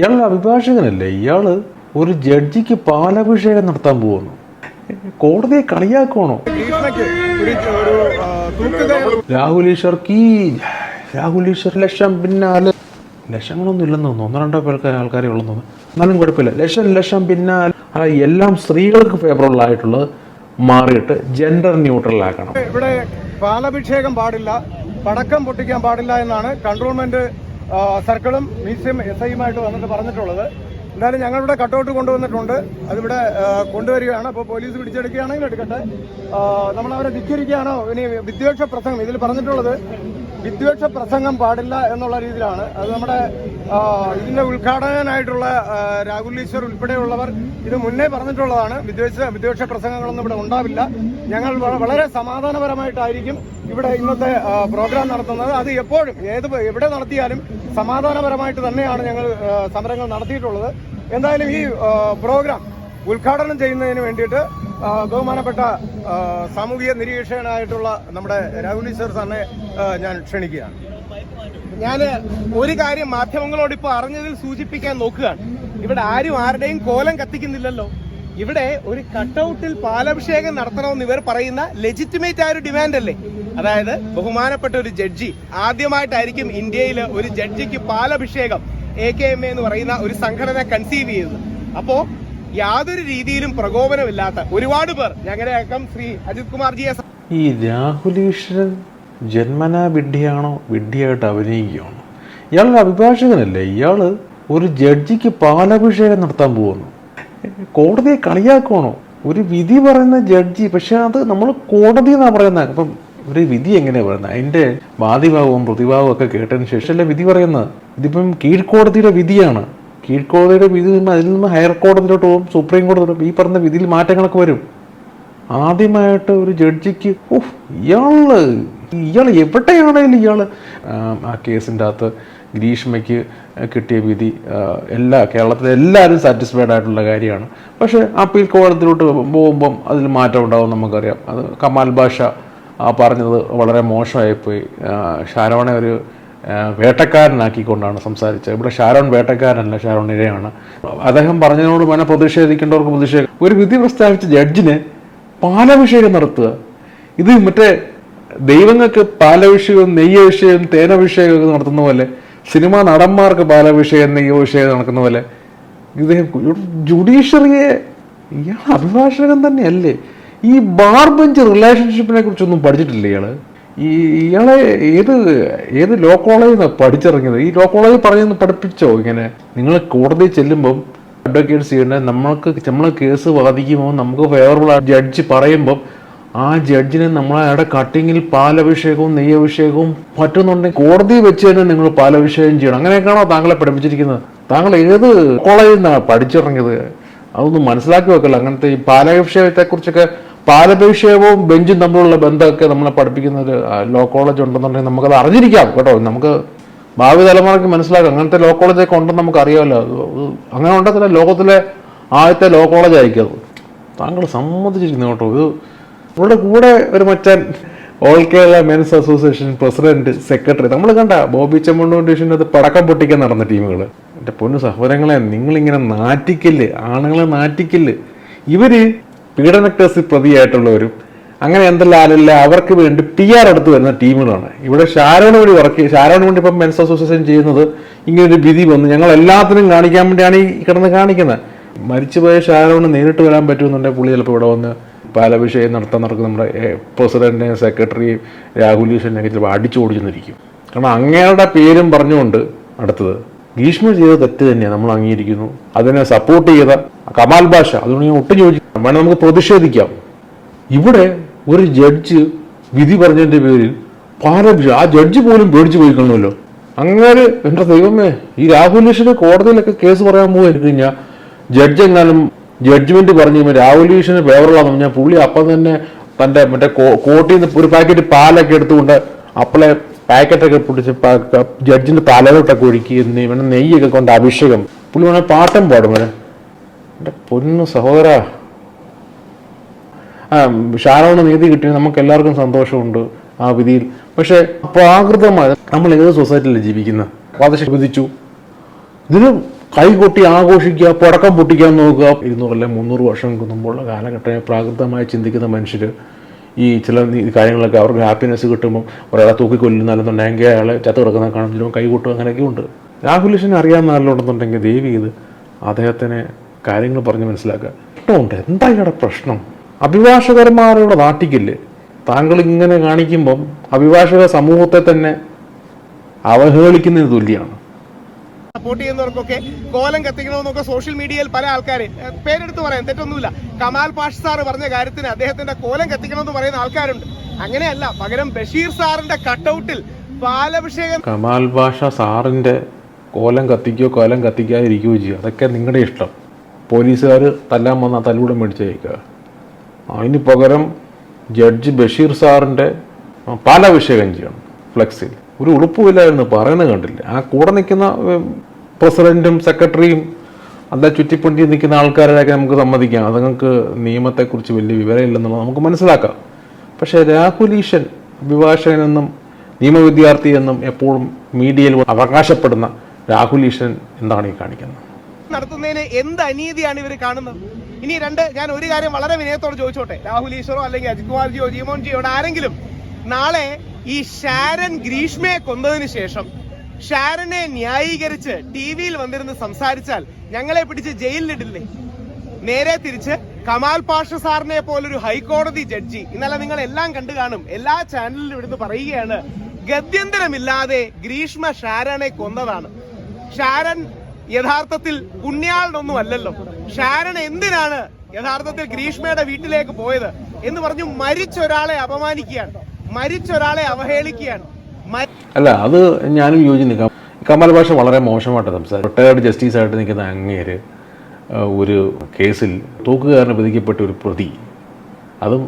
ഇയാളൊരു അഭിഭാഷകനല്ലേ. ഇയാൾ ഒരു ജഡ്ജിക്ക് പാലഭിഷേകം നടത്താൻ പോകുന്നു. കോടതിയെ കളിയാക്കണോ രാഹുൽ ഈശ്വർ കീ. രാഹുൽ ഈശ്വർ ലക്ഷം പിന്നാലെ. ലക്ഷങ്ങളൊന്നും ഇല്ലെന്ന് തോന്നുന്നു. ഒന്നോ രണ്ടോ പേർക്ക് ആൾക്കാരെ ഉള്ളെന്ന് തോന്നുന്നു. എന്നാലും കുഴപ്പമില്ല. ലക്ഷം ലക്ഷം പിന്നാലെ. എല്ലാം സ്ത്രീകൾക്ക് ഫേവറബിൾ ആയിട്ടുള്ളത് മാറിയിട്ട് ജെൻഡർ ന്യൂട്രൽ ആക്കണം. ഇവിടെ പാലഭിഷേകം പാടില്ല. പടക്കം പൊട്ടിക്കാൻ പാടില്ല എന്നാണ് കൺട്രോൾമെന്റ് സർക്കിളും മ്യൂസിയം എസ് ഐയുമായിട്ട് വന്നിട്ട് പറഞ്ഞിട്ടുള്ളത്. എന്തായാലും ഞങ്ങളിവിടെ കട്ടൗട്ട് കൊണ്ടുവന്നിട്ടുണ്ട്. അതിവിടെ കൊണ്ടുവരികയാണ്. അപ്പോൾ പോലീസ് പിടിച്ചെടുക്കുകയാണെങ്കിൽ എടുക്കട്ടെ. നമ്മളവരെ ധിക്കരിക്കുകയാണോ? ഇനി വിദ്വേഷ പ്രസംഗം ഇതിൽ പറഞ്ഞിട്ടുള്ളത്. വിദ്വേഷ പ്രസംഗം പാടില്ല എന്നുള്ള രീതിയിലാണ്. അത് നമ്മുടെ ഇതിന്റെ ഉദ്ഘാടകനായിട്ടുള്ള രാഹുൽ ഈശ്വർ ഉൾപ്പെടെയുള്ളവർ ഇത് മുന്നേ പറഞ്ഞിട്ടുള്ളതാണ്. വിദ്വേഷ വിദ്വേഷ പ്രസംഗങ്ങളൊന്നും ഇവിടെ ഉണ്ടാവില്ല. ഞങ്ങൾ വളരെ സമാധാനപരമായിട്ടായിരിക്കും ഇവിടെ ഇന്നത്തെ പ്രോഗ്രാം നടത്തുന്നത്. അത് എപ്പോഴും ഏത് എവിടെ നടത്തിയാലും സമാധാനപരമായിട്ട് തന്നെയാണ് ഞങ്ങൾ സമരങ്ങൾ നടത്തിയിട്ടുള്ളത്. എന്തായാലും ഈ പ്രോഗ്രാം ഉദ്ഘാടനം ചെയ്യുന്നതിന് വേണ്ടിയിട്ട് ബഹുമാനപ്പെട്ട സാമൂഹിക നിരീക്ഷകനായിട്ടുള്ള നമ്മുടെ രാഹുലി സാർ സാറിനെ ഞാൻ ക്ഷണിക്കുകയാണ്. ഞാൻ ഒരു കാര്യം മാധ്യമങ്ങളോട് ഇപ്പോൾ അറിഞ്ഞതിൽ സൂചിപ്പിക്കാൻ നോക്കുകയാണ്. ഇവിടെ ആരും ആരുടെയും കോലം കത്തിക്കുന്നില്ലല്ലോ. ഇവിടെ ഒരു കട്ടൗട്ടിൽ പാലഭിഷേകം നടത്തണമെന്ന് ഇവർ പറയുന്ന ലെജിറ്റിമേറ്റ് ആയ ഒരു ഡിമാൻഡ് അല്ലേ? അതായത് ബഹുമാനപ്പെട്ട ഒരു ജഡ്ജി ആദ്യമായിട്ടായിരിക്കും ഇന്ത്യയിൽ ഒരു ജഡ്ജിക്ക് പാലഭിഷേകം എ കെ എം എന്ന് പറയുന്ന ഒരു സംഘടന കൺസീവ് ചെയ്തത് അപ്പോ യാതൊരു രീതിയിലും പ്രകോപനമില്ലാത്ത ഒരുപാട് പേർ ഞങ്ങളുടെ അക്കം ശ്രീ അജിത് കുമാർ ജിയെ ഈ രാഹുൽ ഈശ്വരൻ ജന്മനാ വിഡ്ഢിയാണോ? വിഡ്ഢിയായിട്ട് അഭിനയിക്കുകയാണോ? ഇയാളൊരു അഭിഭാഷകനല്ലേ? ഇയാൾ ഒരു ജഡ്ജിക്ക് പാലഭിഷേകം നടത്താൻ പോകുന്നു. കോടതിയെ കളിയാക്കണോ ഒരു വിധി പറയുന്ന ജഡ്ജി പക്ഷെ അത് നമ്മൾ കോടതി എന്നാണ് പറയുന്ന അപ്പം ഒരു വിധി എങ്ങനെയാണ് പറയുന്നത്? അതിന്റെ വാദിഭാവവും പ്രതിഭാവവും ഒക്കെ കേട്ടതിന് ശേഷം അല്ല വിധി പറയുന്നത്? ഇതിപ്പം കീഴ്ക്കോടതിയുടെ വിധിയാണ്. കീഴ്ക്കോടതിയുടെ വിധി നിന്ന് അതിൽ നിന്ന് ഹയർ കോടതിയിലോട്ട് പോകും സുപ്രീം കോടതിയിലോട്ട് ഈ പറഞ്ഞ വിധിയിൽ മാറ്റങ്ങളൊക്കെ വരും. ആദ്യമായിട്ട് ഒരു ജഡ്ജിക്ക് ഓഹ് ഇയാൾ ഇയാൾ എവിടെയാണേലും ഇയാൾ ആ കേസിന്റെ അകത്ത് ഗ്രീഷ്മയ്ക്ക് കിട്ടിയ വിധി എല്ലാ കേരളത്തിലെ എല്ലാവരും സാറ്റിസ്ഫൈഡ് ആയിട്ടുള്ള കാര്യമാണ്. പക്ഷേ അപ്പീൽ കോടതിയിലോട്ട് പോകുമ്പം അതിൽ മാറ്റം ഉണ്ടാവും നമുക്കറിയാം. അത് കമാൽ ഭാഷ പറഞ്ഞത് വളരെ മോശമായിപ്പോയി. ഷാരോണെ ഒരു വേട്ടക്കാരനാക്കിക്കൊണ്ടാണ് സംസാരിച്ചത്. ഇവിടെ ഷാരോൺ വേട്ടക്കാരനല്ല ഷാരോൺ ഇരയാണ്. അദ്ദേഹം പറഞ്ഞതിനോട് വേണം പ്രതിഷേധിക്കേണ്ടവർക്ക് പ്രതിഷേധം. ഒരു വിധി പ്രസ്താവിച്ച ജഡ്ജിന് പാലഭിഷേകം നടത്തുക. ഇത് മറ്റേ ദൈവങ്ങൾക്ക് പാലഭിഷേകവും തേനഭിഷേകം ഒക്കെ നടത്തുന്ന പോലെ സിനിമാ നടന്മാർക്ക് പാലഭിഷേകം നെയ്യഭിഷേകം നടക്കുന്ന പോലെ ഇദ്ദേഹം ജുഡീഷ്യറിയെ ഇയാൾ അഭിഭാഷകൻ തന്നെയല്ലേ? ഈ ബാർ ബെഞ്ച് റിലേഷൻഷിപ്പിനെ കുറിച്ചൊന്നും പഠിച്ചിട്ടില്ല ഇയാൾ? ഈ ഇയാളെ ഏത് ഏത് ലോ കോളേജിൽ പഠിച്ചിറങ്ങിയത്? ഈ ലോ കോളേജിൽ പറഞ്ഞു പഠിപ്പിച്ചോ ഇങ്ങനെ? നിങ്ങൾ കോടതി ചെല്ലുമ്പം അഡ്വക്കേറ്റ്സ് ചെയ്യേണ്ടത് നമ്മൾക്ക് നമ്മൾ കേസ് വാദിക്കുമ്പോൾ നമുക്ക് ഫേവറബിൾ ജഡ്ജി പറയുമ്പം ആ ജഡ്ജിനെ നമ്മൾ അയാളുടെ കട്ടിങ്ങിൽ പാലഭിഷേകവും നെയ്യഭിഷേകവും പറ്റുന്നുണ്ടെങ്കിൽ കോടതി വെച്ച് തന്നെ നിങ്ങൾ പാലഭിഷേകം ചെയ്യണം. അങ്ങനെയൊക്കെയാണോ താങ്കളെ പഠിപ്പിച്ചിരിക്കുന്നത്? താങ്കൾ ഏത് കോളേജിൽ നിന്നാണ് പഠിച്ചിറങ്ങിയത്? അതൊന്നും മനസ്സിലാക്കി വെക്കല്ല. അങ്ങനത്തെ ഈ പാലഭിഷേകത്തെ കുറിച്ചൊക്കെ പാലഭിഷേകവും ബെഞ്ചും തമ്മിലുള്ള ബന്ധമൊക്കെ നമ്മളെ പഠിപ്പിക്കുന്ന ഒരു ലോ കോളേജ് ഉണ്ടെന്നുണ്ടെങ്കിൽ നമുക്കത് അറിഞ്ഞിരിക്കാം കേട്ടോ. നമുക്ക് ഭാവി തലമുറയ്ക്ക് മനസ്സിലാക്കാം. അങ്ങനത്തെ ലോ കോളേജൊക്കെ ഉണ്ടെന്ന് നമുക്ക് അറിയാമല്ലോ അങ്ങനെ ഉണ്ടെങ്കിൽ ലോകത്തിലെ ആദ്യത്തെ ലോ കോളേജ് ആയിരിക്കും അത്. താങ്കൾ സമ്മതിച്ചിരിക്കുന്നു കേട്ടോ. ഇത് ഇവിടെ കൂടെ ഒരു മച്ചാൻ all Kerala men's association president secretary. നമ്മൾ കണ്ട ബോബി ചെമ്മണ്ണൂരിന്റെ അത് പടക്കം പൊട്ടിക്കാൻ നടന്ന ടീമുകൾ. എന്റെ പൊന്നു സഹോദരങ്ങളെ നിങ്ങളിങ്ങനെ നാറ്റിക്കല്ല് ആണുങ്ങളെ നാറ്റിക്കല്ല്. ഇവർ പീഡന കേസിൽ പ്രതിയായിട്ടുള്ളവരും അങ്ങനെ എന്തെല്ലാം അവർക്ക് വേണ്ടി പി ആർ എടുത്ത് വരുന്ന ടീമുകളാണ്. ഇവിടെ ഷാരോണ് വേണ്ടി വർക്ക് ഷാരോണ് വേണ്ടി ഇപ്പം മെൻസ് അസോസിയേഷൻ ചെയ്യുന്നത് ഇങ്ങനെ ഒരു വിധി വന്നു. ഞങ്ങൾ എല്ലാത്തിനും കാണിക്കാൻ വേണ്ടിയാണ് ഈ കിടന്ന് കാണിക്കുന്നത്. മരിച്ചുപോയ ഷാരോണ് നേരിട്ട് വരാൻ പറ്റുമെന്നുണ്ടെങ്കിൽ പുള്ളി ചിലപ്പോൾ ഇവിടെ വന്ന് പാലഭിഷേകം നടത്താൻ നടക്കും. നമ്മുടെ പ്രസിഡന്റിനെയും സെക്രട്ടറി രാഹുൽ ഈശ്വരനെയൊക്കെ ചിലപ്പോൾ അടിച്ചു ഓടിച്ചെന്നിരിക്കും കാരണം അങ്ങയുടെ പേരും പറഞ്ഞുകൊണ്ട് അടുത്തത് ഭീഷ്മ ചെയ്ത തെറ്റ് തന്നെയാണ് നമ്മൾ അംഗീകരിക്കുന്നു. അതിനെ സപ്പോർട്ട് ചെയ്ത കമാൽ ഭാഷ അതുകൊണ്ട് ഞാൻ ഒട്ടും ചോദിക്കാം വേണം നമുക്ക് പ്രതിഷേധിക്കാം. ഇവിടെ ഒരു ജഡ്ജ് വിധി പറഞ്ഞതിന്റെ പേരിൽ പാലഭിഷേകം ആ ജഡ്ജ് പോലും പേടിച്ചു പോയിക്കണമല്ലോ. കാണുമല്ലോ അങ്ങനെ എന്റെ ദൈവമേ ഈ ഈശ്വര് കോടതിയിലൊക്കെ കേസ് പറയാൻ പോകുമായിരുന്നു കഴിഞ്ഞാൽ ജഡ്ജ് എങ്ങാനും ജഡ്ജ്മെന്റ് പറഞ്ഞു കഴിയുമ്പോൾ ഈശ്വരന് ഫേവറുള്ളതെന്ന് പറഞ്ഞാൽ പുള്ളി അപ്പം തന്നെ തന്റെ മറ്റേ കോട്ടിന്ന് ഒരു പാക്കറ്റ് പാലൊക്കെ എടുത്തുകൊണ്ട് അപ്പളെ പാക്കറ്റൊക്കെ പൊട്ടിച്ച് പ- ക- ജഡ്ജിന്റെ തലയിലോട്ടൊക്കെ ഒഴുക്കി ഇവനെ നെയ്യൊക്കെ കൊണ്ട് അഭിഷേകം. പുള്ളി വേണേൽ പാട്ടം പാടും വരെ എന്റെ പൊന്നു സഹോദര. ആ ഷാരോണ് നീതി കിട്ടിയ നമുക്ക് എല്ലാവർക്കും സന്തോഷമുണ്ട് ആ വിധിയിൽ. പക്ഷെ പ്രാകൃതമായ നമ്മൾ ഏത് സൊസൈറ്റിയിലാണ് ജീവിക്കുന്നത്? വധശിക്ഷ വിധിച്ചു. ഇതിന് കൈകൊട്ടി ആഘോഷിക്കുക പടക്കം പൊട്ടിക്കാൻ നോക്കുക. ഇരുന്നൂറല്ല മുന്നൂറ് വർഷം മുമ്പുള്ള കാലഘട്ടം പ്രാകൃതമായി ചിന്തിക്കുന്ന മനുഷ്യർ ഈ ചില കാര്യങ്ങളൊക്കെ അവർക്ക് ഹാപ്പിനെസ് കിട്ടുമ്പോൾ ഒരാളെ തൂക്കിക്കൊല്ലുന്നാലെന്നുണ്ടെങ്കിൽ അയാളെ ചത്ത് കിടക്കുന്ന കാണും. ചിലപ്പോൾ കൈ കൂട്ടും അങ്ങനെയൊക്കെ ഉണ്ട്. ഈശ്വരനെ അറിയാവുന്ന ആളിലുണ്ടെന്നുണ്ടെങ്കിൽ ദേവി ഇത് അദ്ദേഹത്തിനെ കാര്യങ്ങൾ പറഞ്ഞ് മനസ്സിലാക്കുക. ഇഷ്ടമുണ്ട് എന്താ ഇവിടെ പ്രശ്നം? അഭിഭാഷകന്മാരുടെ നാട്ടിക്കില്ലേ? താങ്കൾ ഇങ്ങനെ കാണിക്കുമ്പം അഭിഭാഷക സമൂഹത്തെ തന്നെ അവഹേളിക്കുന്നതിന് തുല്യമാണ് സപ്പോർട്ട് ചെയ്യുന്നവർക്കൊക്കെ കോലം കത്തിക്കണമെന്നൊക്കെ സോഷ്യൽ മീഡിയയിൽ പല ആൾക്കാർ പേരെടുത്ത് പറയാം. തെറ്റൊന്നുമില്ല. കമാൽ പാഷ് സാർ പറഞ്ഞ കാര്യത്തിന് അദ്ദേഹത്തിന്റെ കോലം കത്തിക്കണമെന്ന് പറയുന്ന ആൾക്കാരുണ്ട്. അങ്ങനെയല്ല പകരം ബഷീർ സാറിന്റെ കട്ടൗട്ടിൽ പാലഭിഷേകം കമാൽ ഭാഷ സാറിന്റെ കോലം കത്തിക്കോ കോലം കത്തിക്കാതിരിക്കുകയോ ചെയ്യുക. അതൊക്കെ നിങ്ങളുടെ ഇഷ്ടം. പോലീസുകാർ തല്ലാൻ വന്നാൽ തല്ലൂടെ മേടിച്ചേക്കുക അതിന് പകരം ജഡ്ജ് ബഷീർ സാറിന്റെ പാലാഭിഷേകം ചെയ്യണം. ഫ്ലെക്സിൽ. ഒരു ഉളുപ്പുമില്ലായിരുന്നു പറയുന്നത് കണ്ടില്ല? ആ കൂടെ നിൽക്കുന്ന പ്രസിഡന്റും സെക്രട്ടറിയും അല്ല ചുറ്റിപ്പണ്ടി നിൽക്കുന്ന ആൾക്കാരെയൊക്കെ നമുക്ക് സമ്മതിക്കാം. അതുങ്ങൾക്ക് നിയമത്തെക്കുറിച്ച് വലിയ വിവരമില്ലെന്നുള്ളത് നമുക്ക് മനസ്സിലാക്കാം. പക്ഷേ രാഹുൽ ഈശൻ അഭിഭാഷകനെന്നും നിയമവിദ്യാർത്ഥി എന്നും എപ്പോഴും മീഡിയയിൽ അവകാശപ്പെടുന്ന രാഹുൽ ഈശൻ എന്താണ് ഈ കാണിക്കുന്നത്? നടത്തുന്നതിന് എന്ത് അനീതിയാണ് ഇവർ കാണുന്നത്? ഇനി രണ്ട് ഞാൻ ഒരു കാര്യം വളരെ വിനയത്തോടെ ചോദിച്ചോട്ടെ. രാഹുൽ ഈശ്വറോ അല്ലെങ്കിൽ അജിത് കുമാർജിയോ ജീമോൻജിയോ ആരെങ്കിലും നാളെ ഈ ഷാരൻ ഗ്രീഷ്മയെ കൊന്നതിന് ശേഷം ഷാരനെ ന്യായീകരിച്ച് ടി വിയിൽ വന്നിരുന്ന് സംസാരിച്ചാൽ ഞങ്ങളെ പിടിച്ച് ജയിലിലിടില്ലേ? നേരെ തിരിച്ച് കമാൽ പാഷ സാറിനെ പോലൊരു ഹൈക്കോടതി ജഡ്ജി. ഇന്നലെ നിങ്ങൾ എല്ലാം കണ്ടു കാണും. എല്ലാ ചാനലിലും ഇവിടുന്ന് പറയുകയാണ് ഗത്യന്തരമില്ലാതെ ഗ്രീഷ്മ ഷാരനെ കൊന്നതാണ്. ഷാരൻ യഥാർത്ഥത്തിൽ പുണ്യാളിനൊന്നും അല്ലല്ലോ. ഷാരൻ എന്തിനാണ് യഥാർത്ഥത്തിൽ ഗ്രീഷ്മയുടെ വീട്ടിലേക്ക് പോയത് എന്ന് പറഞ്ഞു മരിച്ചൊരാളെ അപമാനിക്കുകയാണ്. മരിച്ചൊരാളെ അവഹേളിക്കുകയാണ്. അല്ല അത് ഞാനും യോജിക്കുന്നു. കമൽ ഭാഷ വളരെ മോശമായിട്ട് സംസാരിച്ചു. റിട്ടയർഡ് ജസ്റ്റിസ് ആയിട്ട് നിൽക്കുന്ന അങ്ങേര് ഒരു കേസിൽ തൂക്കുകാരന് വിധിക്കപ്പെട്ട ഒരു പ്രതി. അതും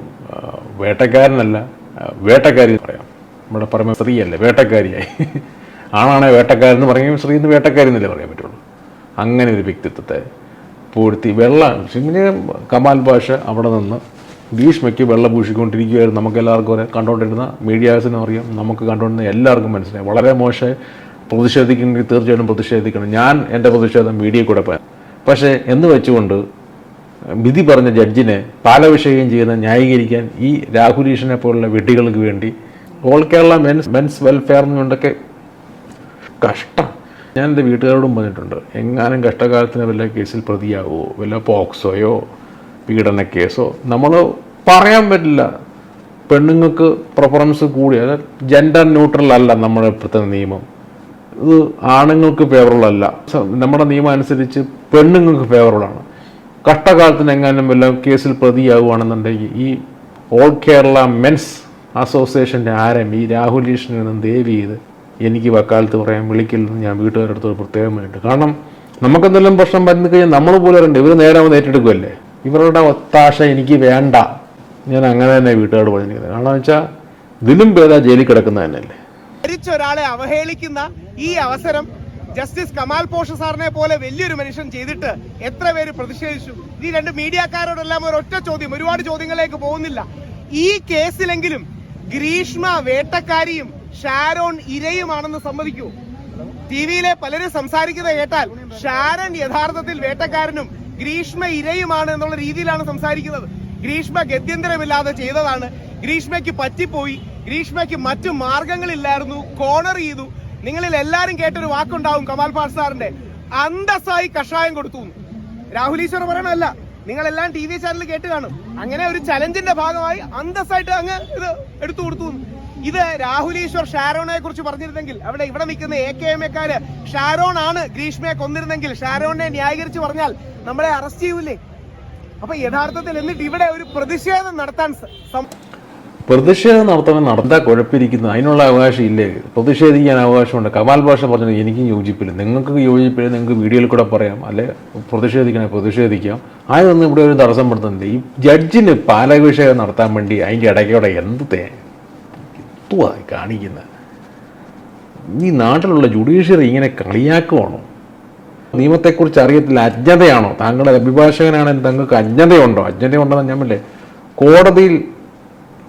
വേട്ടക്കാരനല്ല വേട്ടക്കാരി പറയാം. നമ്മുടെ പറയുമ്പോൾ സ്ത്രീയല്ല വേട്ടക്കാരിയായി. ആണാണെ വേട്ടക്കാരൻ എന്ന് പറയുമ്പോൾ സ്ത്രീ എന്ന് വേട്ടക്കാരി എന്നല്ലേ പറയാൻ പറ്റുള്ളൂ. അങ്ങനെ ഒരു വ്യക്തിത്വത്തെ പൂഴ്ത്തി വെള്ള കമാൽ ഭാഷ അവിടെ നിന്ന് ഭീഷ്മയ്ക്ക് വെള്ളം പൂശിക്കൊണ്ടിരിക്കുകയായിരുന്നു. നമുക്ക് എല്ലാവർക്കും അറിയാം. കണ്ടുകൊണ്ടിരുന്ന മീഡിയാസിനും അറിയാം. നമുക്ക് കണ്ടുകൊണ്ടിരുന്ന എല്ലാവർക്കും മനസ്സിലായി. വളരെ മോശം പ്രതിഷേധിക്കണമെങ്കിൽ തീർച്ചയായിട്ടും പ്രതിഷേധിക്കണം. ഞാൻ എന്റെ പ്രതിഷേധം മീഡിയയിൽ കൂടെ പോയാൽ പക്ഷേ എന്ന് വെച്ചുകൊണ്ട് വിധി പറഞ്ഞ ജഡ്ജിനെ പാലഭിഷേകം ചെയ്യുന്ന ന്യായീകരിക്കാൻ ഈ രാഹുലീഷനെ പോലുള്ള വെട്ടികൾക്ക് വേണ്ടി all Kerala men's men's welfare എന്നുകൊണ്ടൊക്കെ കഷ്ടം. ഞാൻ എന്റെ വീട്ടുകാരോടും പറഞ്ഞിട്ടുണ്ട് എങ്ങാനും കഷ്ടകാലത്തിന് വല്ല കേസിൽ പ്രതിയാവോ? വല്ല പോക്സോയോ? പീഡന കേസോ നമ്മൾ പറയാൻ പറ്റില്ല. പെണ്ണുങ്ങൾക്ക് പ്രിഫറൻസ് കൂടി. അതായത് ജെൻഡർ ന്യൂട്രൽ അല്ല നമ്മുടെ ഇപ്പോഴത്തെ നിയമം. ഇത് ആണുങ്ങൾക്ക് ഫേവറബിൾ അല്ല. നമ്മുടെ നിയമം അനുസരിച്ച് പെണ്ണുങ്ങൾക്ക് ഫേവറബിളാണ് കഷ്ടകാലത്തിന് എങ്ങാനും വല്ല കേസിൽ പ്രതിയാവുകയാണെന്നുണ്ടെങ്കിൽ ഈ ഓൾ കേരള മെൻസ് അസോസിയേഷന്റെ ആരം ഈ രാഹുൽ ഈശ്വരൻ നിന്നും ദേവി ചെയ്ത് എനിക്ക് വക്കാലത്ത് പറയാൻ വിളിക്കില്ലെന്ന് ഞാൻ വീട്ടുകാരുടെ അടുത്ത് പ്രത്യേകമായിട്ട് കാരണം നമുക്കെന്തെല്ലാം പ്രശ്നം വരുന്ന കഴിഞ്ഞാൽ നമ്മൾ പോലെ ഇവർ നേരെ വന്ന് ഏറ്റെടുക്കുമല്ലേ ഇവരുടെ ഒത്താശ എനിക്ക് വേണ്ട. ഞാൻ അങ്ങനെ തന്നെ വീട്ടുകാരോട് പറഞ്ഞിരിക്കുന്നത് കാരണം വെച്ചാൽ ഇതിലും ഭേദ ജയിലിൽ കിടക്കുന്ന തന്നെയല്ലേ? ഒരാളെ അവഹേളിക്കുന്ന ഈ അവസരം ജസ്റ്റിസ് കമാൽ പോഷ സാറിനെ പോലെ വലിയൊരു മനുഷ്യൻ ചെയ്തിട്ട് എത്ര പേര് പ്രതിഷേധിച്ചു? ഈ രണ്ട് മീഡിയക്കാരോടെല്ലാം ഒറ്റ ചോദ്യം ഒരുപാട് ചോദ്യങ്ങളിലേക്ക് പോകുന്നില്ല. ഈ കേസിലെങ്കിലും ഗ്രീഷ്മ വേട്ടക്കാരിയും ഷാരോൺ ഇരയുമാണെന്ന് സമ്മതിക്കൂ. ടി വിയിലെ പലരും സംസാരിക്കുന്നത് കേട്ടാൽ ഷാരൻ യഥാർത്ഥത്തിൽ വേട്ടക്കാരനും ഗ്രീഷ്മ ഇരയുമാണ് എന്നുള്ള രീതിയിലാണ് സംസാരിക്കുന്നത്. ഗ്രീഷ്മ ഗത്യന്തരമില്ലാതെ ചെയ്തതാണ്. ഗ്രീഷ്മയ്ക്ക് പറ്റിപ്പോയി. ഗ്രീഷ്മയ്ക്ക് മറ്റു മാർഗങ്ങളില്ലായിരുന്നു. കോണർ ചെയ്തു. നിങ്ങളിൽ എല്ലാരും കേട്ടൊരു വാക്കുണ്ടാവും കമാൽ പാഷ് സാറിന്റെ. അന്തസ്സായി കഷായം കൊടുത്തു. രാഹുൽ ഈശ്വർ പറയണല്ല നിങ്ങളെല്ലാം ടി വി ചാനൽ കേട്ട് കാണും. അങ്ങനെ ഒരു ചലഞ്ചിന്റെ ഭാഗമായി അന്തസ്സായിട്ട് അങ്ങ് ഇത് എടുത്തു കൊടുത്തു. ഇത് രാഹുൽ ഈശ്വർ ഷാരോണെ കുറിച്ച് പറഞ്ഞിരുന്നെങ്കിൽ അവിടെ ഇവിടെ നിൽക്കുന്ന എ കെ എം എക്കാര് ഷാരോൺ ആണ് ഗ്രീഷ്മയെ കൊന്നിരുന്നെങ്കിൽ ഷാരോണിനെ ന്യായീകരിച്ച് പറഞ്ഞാൽ നമ്മളെ അറസ്റ്റ് ചെയ്യൂലേ അപ്പൊ യഥാർത്ഥത്തിൽ എന്നിട്ട് ഇവിടെ ഒരു പ്രതിഷേധം നടത്താൻ പ്രതിഷേധം നടത്തണം നടത്താൻ കുഴപ്പമിരിക്കുന്നത് അതിനുള്ള അവകാശം ഇല്ലേ? പ്രതിഷേധിക്കാൻ അവകാശമുണ്ട്. കമാൽ ഭാഷ പറഞ്ഞത് എനിക്കും യോജിപ്പില്ല. നിങ്ങൾക്ക് യോജിപ്പില്ല. നിങ്ങൾക്ക് വീഡിയോയിൽ കൂടെ പറയാം. അല്ലെ? പ്രതിഷേധിക്കണേ പ്രതിഷേധിക്കാം. ആയതൊന്നും ഇവിടെ ഒരു തടസ്സം പെടുത്തുന്നില്ല. ഈ ജഡ്ജിന് പാലാഭിഷേകം നടത്താൻ വേണ്ടി അതിന്റെ ഇടയ്ക്കോടെ എന്ത് തേ ഈ കാണിക്കുന്നത്. ഈ നാട്ടിലുള്ള ജുഡീഷ്യറി ഇങ്ങനെ കളിയാക്കുവാണോ? നിയമത്തെക്കുറിച്ച് അറിയത്തില്ല അജ്ഞതയാണോ? താങ്കളുടെ അഭിഭാഷകനാണെങ്കിൽ താങ്കൾക്ക് അജ്ഞതയുണ്ടോ? അജ്ഞതയുണ്ടെന്ന് ഞാൻ പറയല്ലേ കോടതിയിൽ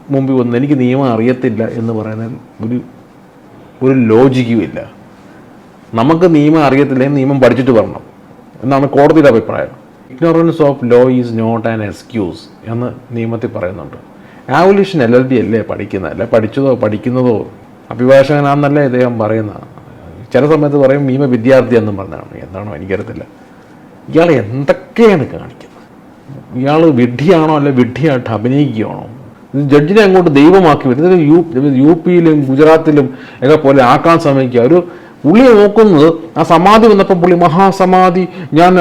മുമ്പിൽ വന്ന് എനിക്ക് നിയമം അറിയത്തില്ല എന്ന് പറയുന്നതിൽ ഒരു ഒരു ലോജിക്കും ഇല്ല. നമുക്ക് നിയമം അറിയത്തില്ലെങ്കിൽ നിയമം പഠിച്ചിട്ട് വരണം. എന്നാണ് കോടതിയുടെ അഭിപ്രായം. Ignorance of law is not an excuse എന്ന് നിയമത്തിൽ പറയുന്നുണ്ട്. ആവുലിഷൻ എൽ എൽ ബി അല്ലേ പഠിക്കുന്നത്? അല്ലെ പഠിച്ചതോ പഠിക്കുന്നതോ? അഭിഭാഷകനാണെന്നല്ലേ ഇദ്ദേഹം പറയുന്നത്? ചില സമയത്ത് പറയും ഭീമ വിദ്യാർത്ഥി എന്നും പറഞ്ഞാണ് എന്താണോ എനിക്കറിയത്തില്ല. ഇയാൾ എന്തൊക്കെയാണ് കാണിക്കുന്നത്? ഇയാൾ വിഡ്ഢിയാണോ അല്ലെ വിഡ്ഢിയായിട്ട് അഭിനയിക്കുകയാണോ? ജഡ്ജിനെ അങ്ങോട്ട് ദൈവമാക്കി വരുന്നത്. യു യു പിയിലും ഗുജറാത്തിലും ഒക്കെ പോലെ ആക്കാൻ ശ്രമിക്കുക. ഒരു പുള്ളിയെ നോക്കുന്നത് ആ സമാധി വന്നപ്പോൾ പുള്ളി മഹാസമാധി ഞാൻ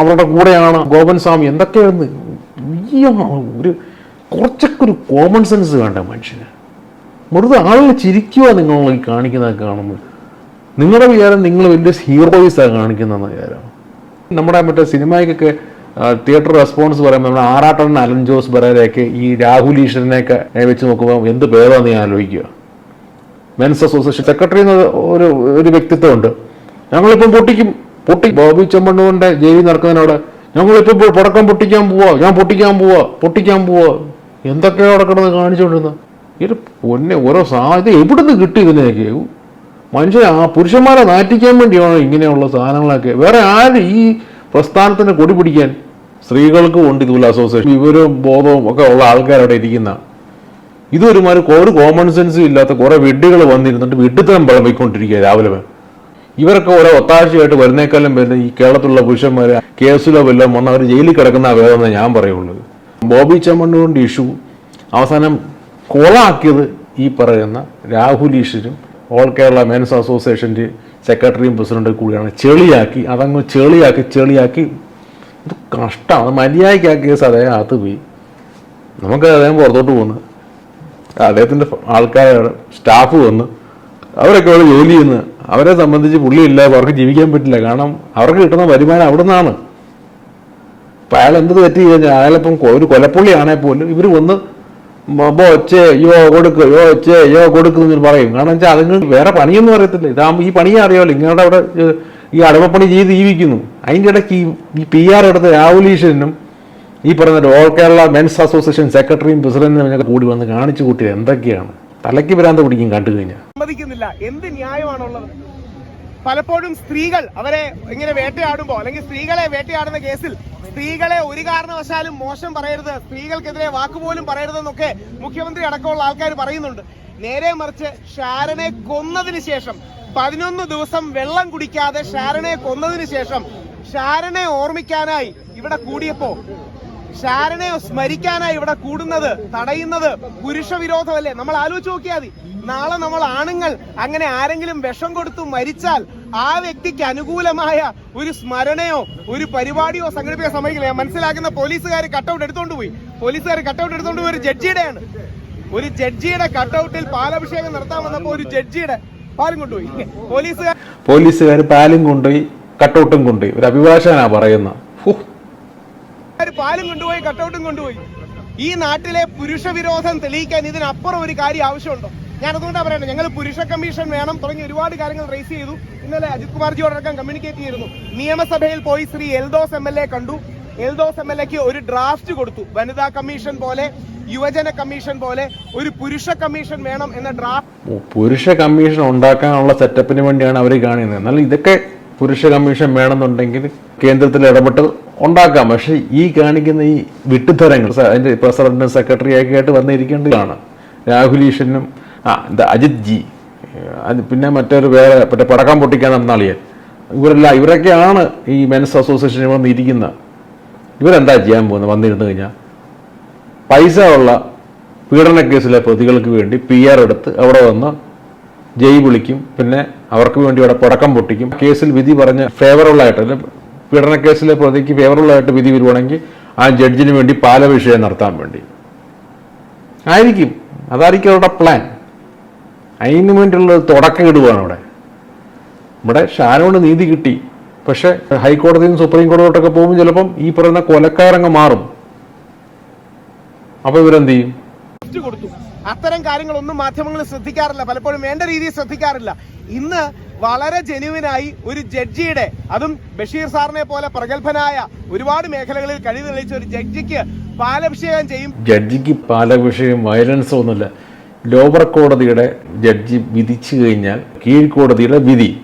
അവരുടെ കൂടെയാണ്. ഗോപൻ സ്വാമി എന്തൊക്കെയാണ് ഒരു കുറച്ചൊക്കെ ഒരു കോമൺ സെൻസ് വേണ്ട മനുഷ്യന്. വെറുതെ ആളുകൾ ചിരിക്കുക നിങ്ങൾ കാണിക്കുന്നതൊക്കെ കാണുമ്പോൾ. നിങ്ങളുടെ വിചാരം നിങ്ങൾ വലിയ ഹീറോയിസാണ് കാണിക്കുന്നതെന്ന വിചാരം. നമ്മുടെ മറ്റേ സിനിമയ്ക്കൊക്കെ തിയേറ്റർ റെസ്പോൺസ് പറയുമ്പോൾ നമ്മുടെ ആറാട്ടൻ അലൻ ജോസ് ബറേരെയൊക്കെ ഈ രാഹുൽ ഈശ്വരനെയൊക്കെ വെച്ച് നോക്കുമ്പോൾ എന്ത് പേരാന്ന് ഞാൻ ആലോചിക്കുക മെൻസ് അസോസിയേഷൻ സെക്രട്ടറി എന്ന ഒരു ഒരു വ്യക്തിത്വമുണ്ട്. ഞങ്ങളിപ്പം പൊട്ടിക്കും പൊട്ടി. ബോബി ചെമ്മണ്ണൂരിന്റെ ജയിലിൽ നടക്കുന്നതിനോട് ഞങ്ങളിപ്പോൾ പടക്കം പൊട്ടിക്കാൻ പോവാ. ഞാൻ പൊട്ടിക്കാൻ പോവാ. പൊട്ടിക്കാൻ പോവാ. എന്തൊക്കെയോ അവിടെ കിടന്ന് കാണിച്ചുകൊണ്ടിരുന്നത് ഇത് പൊന്നെ ഓരോ സാധ്യത എവിടുന്ന് കിട്ടി ഇതിനെയൊക്കെ? മനുഷ്യർ ആ പുരുഷന്മാരെ നാറ്റിക്കാൻ വേണ്ടിയാണോ ഇങ്ങനെയുള്ള സാധനങ്ങളൊക്കെ? വേറെ ആരും ഈ പ്രസ്ഥാനത്തിന് കൊടി പിടിക്കാൻ സ്ത്രീകൾക്കും ഉണ്ട് ഇതുപോലെ അസോസിയേഷൻ വിവരവും ബോധവും ഒക്കെ ഉള്ള ആൾക്കാരവിടെ ഇരിക്കുന്ന. ഇതൊരുമാതിരി ഒരു കോമൺ സെൻസും ഇല്ലാത്ത കുറേ വെഡ്ഡികൾ വന്നിരുന്നിട്ട് വിഡ്ഢിത്തരം വിളമ്പിക്കൊണ്ടിരിക്കുക രാവിലെ. വരെ. ഇവരൊക്കെ ഓരോ ഒത്താഴ്ചയായിട്ട് വരുന്നേക്കാളും വരുന്ന ഈ കേരളത്തിലുള്ള പുരുഷന്മാരെ കേസിലോ വല്ലതും വന്ന് അവർ ജയിലിൽ കിടക്കുന്ന വേദന ഞാൻ പറയുള്ളൂ. ബോബി ചെമ്മണ്ണൂരിന്റെ ഇഷ്യൂ അവസാനം കൊളാക്കിയത് ഈ പറയുന്ന രാഹുൽ ഈശ്വരും ഓൾ കേരള മെൻസ് അസോസിയേഷന്റെ സെക്രട്ടറിയും പ്രസിഡന്റും കൂടിയാണ് ചെളിയാക്കി അതങ്ങ് ചെളിയാക്കി ചെളിയാക്കി. ഇത് കഷ്ടമാണ് മര്യാദയ്ക്ക് കേസ് അദ്ദേഹം അകത്ത് പോയി. നമുക്ക് അദ്ദേഹം പുറത്തോട്ട് പോകുന്നു അദ്ദേഹത്തിന്റെ ആൾക്കാരുടെ സ്റ്റാഫ് വന്ന് അവരൊക്കെ അവിടെ ജോലി ചെയ്യുന്നത് അവരെ സംബന്ധിച്ച് പുള്ളിയില്ല അവർക്ക് ജീവിക്കാൻ പറ്റില്ല. കാരണം അവർക്ക് കിട്ടുന്ന വരുമാനം അവിടെ നിന്നാണ് അപ്പം അയാൾ എന്ത് തെറ്റ് കഴിഞ്ഞാൽ അയാളിപ്പം ഒരു കൊലപ്പുള്ളിയാണെങ്കിൽ പോലും ഇവർ വന്ന് ബോ ഒച്ചേ യോ കൊടുക്ക് യോ ഒച്ചേ യോ കൊടുക്കുന്നു പറയും. കാരണം വെച്ചാൽ അതുങ്ങൾ വേറെ പണിയൊന്നും അറിയത്തില്ല. ഇതാ ഈ പണിയെ അറിയാമല്ലോ. ഇങ്ങോട്ട് അവിടെ ഈ അടവപ്പണി ചെയ്ത് ജീവിക്കുന്നു. അതിന്റെ ഇടയ്ക്ക് ഈ പി ആർ എടുത്ത രാഹുലീശ്വരനും ഈ പറയുന്ന ഓൾ കേരള മെൻസ് അസോസിയേഷൻ സെക്രട്ടറിയും പ്രസിഡന്റും ഞങ്ങൾ കൂടി വന്ന് കാണിച്ചു കൂട്ടിയത് എന്തൊക്കെയാണ്? തലയ്ക്ക് വരാന്ത പിടിക്കും കണ്ടു കഴിഞ്ഞാൽ. സമ്മതിക്കുന്നില്ല. എന്ത് ന്യായമാണുള്ളത്? പലപ്പോഴും സ്ത്രീകൾ അവരെ ഇങ്ങനെ വേട്ടയാടുമ്പോ അല്ലെങ്കിൽ സ്ത്രീകളെ വേട്ടയാടുന്ന കേസിൽ സ്ത്രീകളെ ഒരു കാരണവശാലും മോശം പറയരുത്. സ്ത്രീകൾക്കെതിരെ വാക്കുപോലും പറയരുതെന്നൊക്കെ മുഖ്യമന്ത്രി അടക്കമുള്ള ആൾക്കാർ പറയുന്നുണ്ട്. നേരെ മറിച്ച് ഷാരനെ കൊന്നതിന് ശേഷം പതിനൊന്ന് ദിവസം വെള്ളം കുടിക്കാതെ ഷാരനെ കൊന്നതിന് ശേഷം ഷാരനെ ഓർമ്മിക്കാനായി ഇവിടെ കൂടിയപ്പോ ഷാരനെ സ്മരിക്കാനായി ഇവിടെ കൂടുന്നത് തടയുന്നത് പുരുഷ വിരോധമല്ലേ? നമ്മൾ ആലോചിച്ച് നോക്കിയാൽ മതി. നാളെ നമ്മൾ ആണുങ്ങൾ അങ്ങനെ ആരെങ്കിലും വിഷം കൊടുത്തു മരിച്ചാൽ ആ വ്യക്തിക്ക് അനുകൂലമായ ഒരു സ്മരണയോ ഒരു പരിപാടിയോ സംഘടിപ്പിക്കാൻ സമ്മതിക്കില്ല. മനസ്സിലാക്കുന്ന പോലീസുകാർ കട്ടൗട്ട് എടുത്തോണ്ട് പോയി. പോലീസുകാർ കട്ടൗട്ട് എടുത്തോണ്ട് പോയി ഒരു ജഡ്ജിയുടെയാണ്. ഒരു ജഡ്ജിയുടെ കട്ടൗട്ടിൽ പാലഭിഷേകം നടത്താൻ വന്നപ്പോ ഒരു ജഡ്ജിയുടെ പാലും കൊണ്ടുപോയി. പോലീസുകാർ പോലീസുകാർ പാലും കൊണ്ടുപോയി കട്ടൗട്ടും കൊണ്ടുപോയി. ഒരു അഭിഭാഷകനാ പറയുന്ന. ഒരു പാലും കൊണ്ടുപോയി കട്ടൗട്ടും കൊണ്ടുപോയി. ഈ നാട്ടിലെ പുരുഷ വിരോധം തെളിയിക്കാൻ ഇതിനപ്പുറം ഒരു കാര്യം ആവശ്യമുണ്ടോ? ഞാൻ അതുകൊണ്ടാണ് പറയുന്നത് ഞങ്ങൾ പുരുഷ കമ്മീഷൻ വേണം തുടങ്ങി ഒരുപാട് കാര്യങ്ങൾ റേസ് ചെയ്തു. ഇന്നലെ അജിത് കുമാർജിയോടക്കം കമ്മ്യൂണിക്കേറ്റ് ചെയ്തിരുന്നു. നിയമസഭയിൽ പോയി Shri Eldhose M L A കണ്ടു. എൽദോസ് എം എൽ എക്ക് ഒരു ഡ്രാഫ്റ്റ് കൊടുത്തു. വനിതാ കമ്മീഷൻ പോലെ യുവജന കമ്മീഷൻ പോലെ ഒരു പുരുഷ കമ്മീഷൻ വേണം എന്ന ഡ്രാഫ്റ്റ് പുരുഷ കമ്മീഷൻ ഉണ്ടാക്കാനുള്ള സെറ്റപ്പിന് വേണ്ടിയാണ് അവർ കാണുന്നത് എന്നാൽ ഇതൊക്കെ പുരുഷ കമ്മീഷൻ വേണമെന്നുണ്ടെങ്കിൽ കേന്ദ്രത്തിൽ ഇടപെട്ട് ഉണ്ടാക്കാം. പക്ഷെ ഈ കാണിക്കുന്ന ഈ വിട്ടുതരങ്ങൾ അതിന്റെ പ്രസിഡന്റും സെക്രട്ടറി ഒക്കെ ആയിട്ട് വന്നിരിക്കേണ്ടതാണ്. രാഹുൽ ഈശ്വരനും ആ എന്താ അജിത് ജി. പിന്നെ മറ്റൊരു വേറെ മറ്റേ പടക്കം പൊട്ടിക്കാൻ നടന്നാളിയൻ ഇവരെല്ലാം ഇവരൊക്കെയാണ് ഈ മെൻസ് അസോസിയേഷനിൽ വന്നിരിക്കുന്നത്. ഇവരെന്താ ചെയ്യാൻ പോകുന്നത്? വന്നിരുന്നു കഴിഞ്ഞാൽ പൈസ ഉള്ള പീഡന കേസിലെ പ്രതികൾക്ക് വേണ്ടി പി ആർ എടുത്ത് അവിടെ വന്ന് ജയ് വിളിക്കും. പിന്നെ അവർക്ക് വേണ്ടി അവിടെ പടക്കം പൊട്ടിക്കും. കേസിൽ വിധി പറഞ്ഞ് ഫേവറബിൾ ആയിട്ട് പീഡന കേസിലെ പ്രതിക്ക് ഫേവറബിൾ ആയിട്ട് വിധി വരുവാണെങ്കിൽ ആ ജഡ്ജിന് വേണ്ടി പാലഭിഷേകം നടത്താൻ വേണ്ടി. ആയിരിക്കും. അതായിരിക്കും അവരുടെ പ്ലാൻ. അതിന് വേണ്ടിയുള്ള തുടക്കം ഇടുവാണ് അവിടെ. ഇവിടെ ഷാനോട് നീതി കിട്ടി. പക്ഷേ ഹൈക്കോടതിയും സുപ്രീം കോടതിയോട്ടൊക്കെ പോകുമ്പോൾ ചിലപ്പം ഈ പറയുന്ന കൊലക്കാരങ്ങ് മാറും. അപ്പൊ ഇവരെന്ത് ചെയ്യും? കൊടുത്തു. അത്തരം കാര്യങ്ങളൊന്നും മാധ്യമങ്ങൾ ശ്രദ്ധിക്കാറില്ല. പലപ്പോഴും വേണ്ട രീതിയിൽ ശ്രദ്ധിക്കാറില്ല. ഇന്ന് വളരെ ജെനുവിനായി ഒരു ജഡ്ജിയുടെ അതും ബഷീർ സാറിനെ പോലെ പ്രഗത്ഭനായ ഒരുപാട് മേഖലകളിൽ കഴിവ് തെളിയിച്ച ഒരു ജഡ്ജിക്ക് പാലഭിഷേകം ചെയ്യും. ജഡ്ജിക്ക് പാലഭിഷേകം വയലൻസ് ഒന്നുമില്ല. ലോവർ കോടതിയുടെ ജഡ്ജി വിധിച്ചു കഴിഞ്ഞാൽ കീഴ്ക്കോടതിയുടെ വിധി.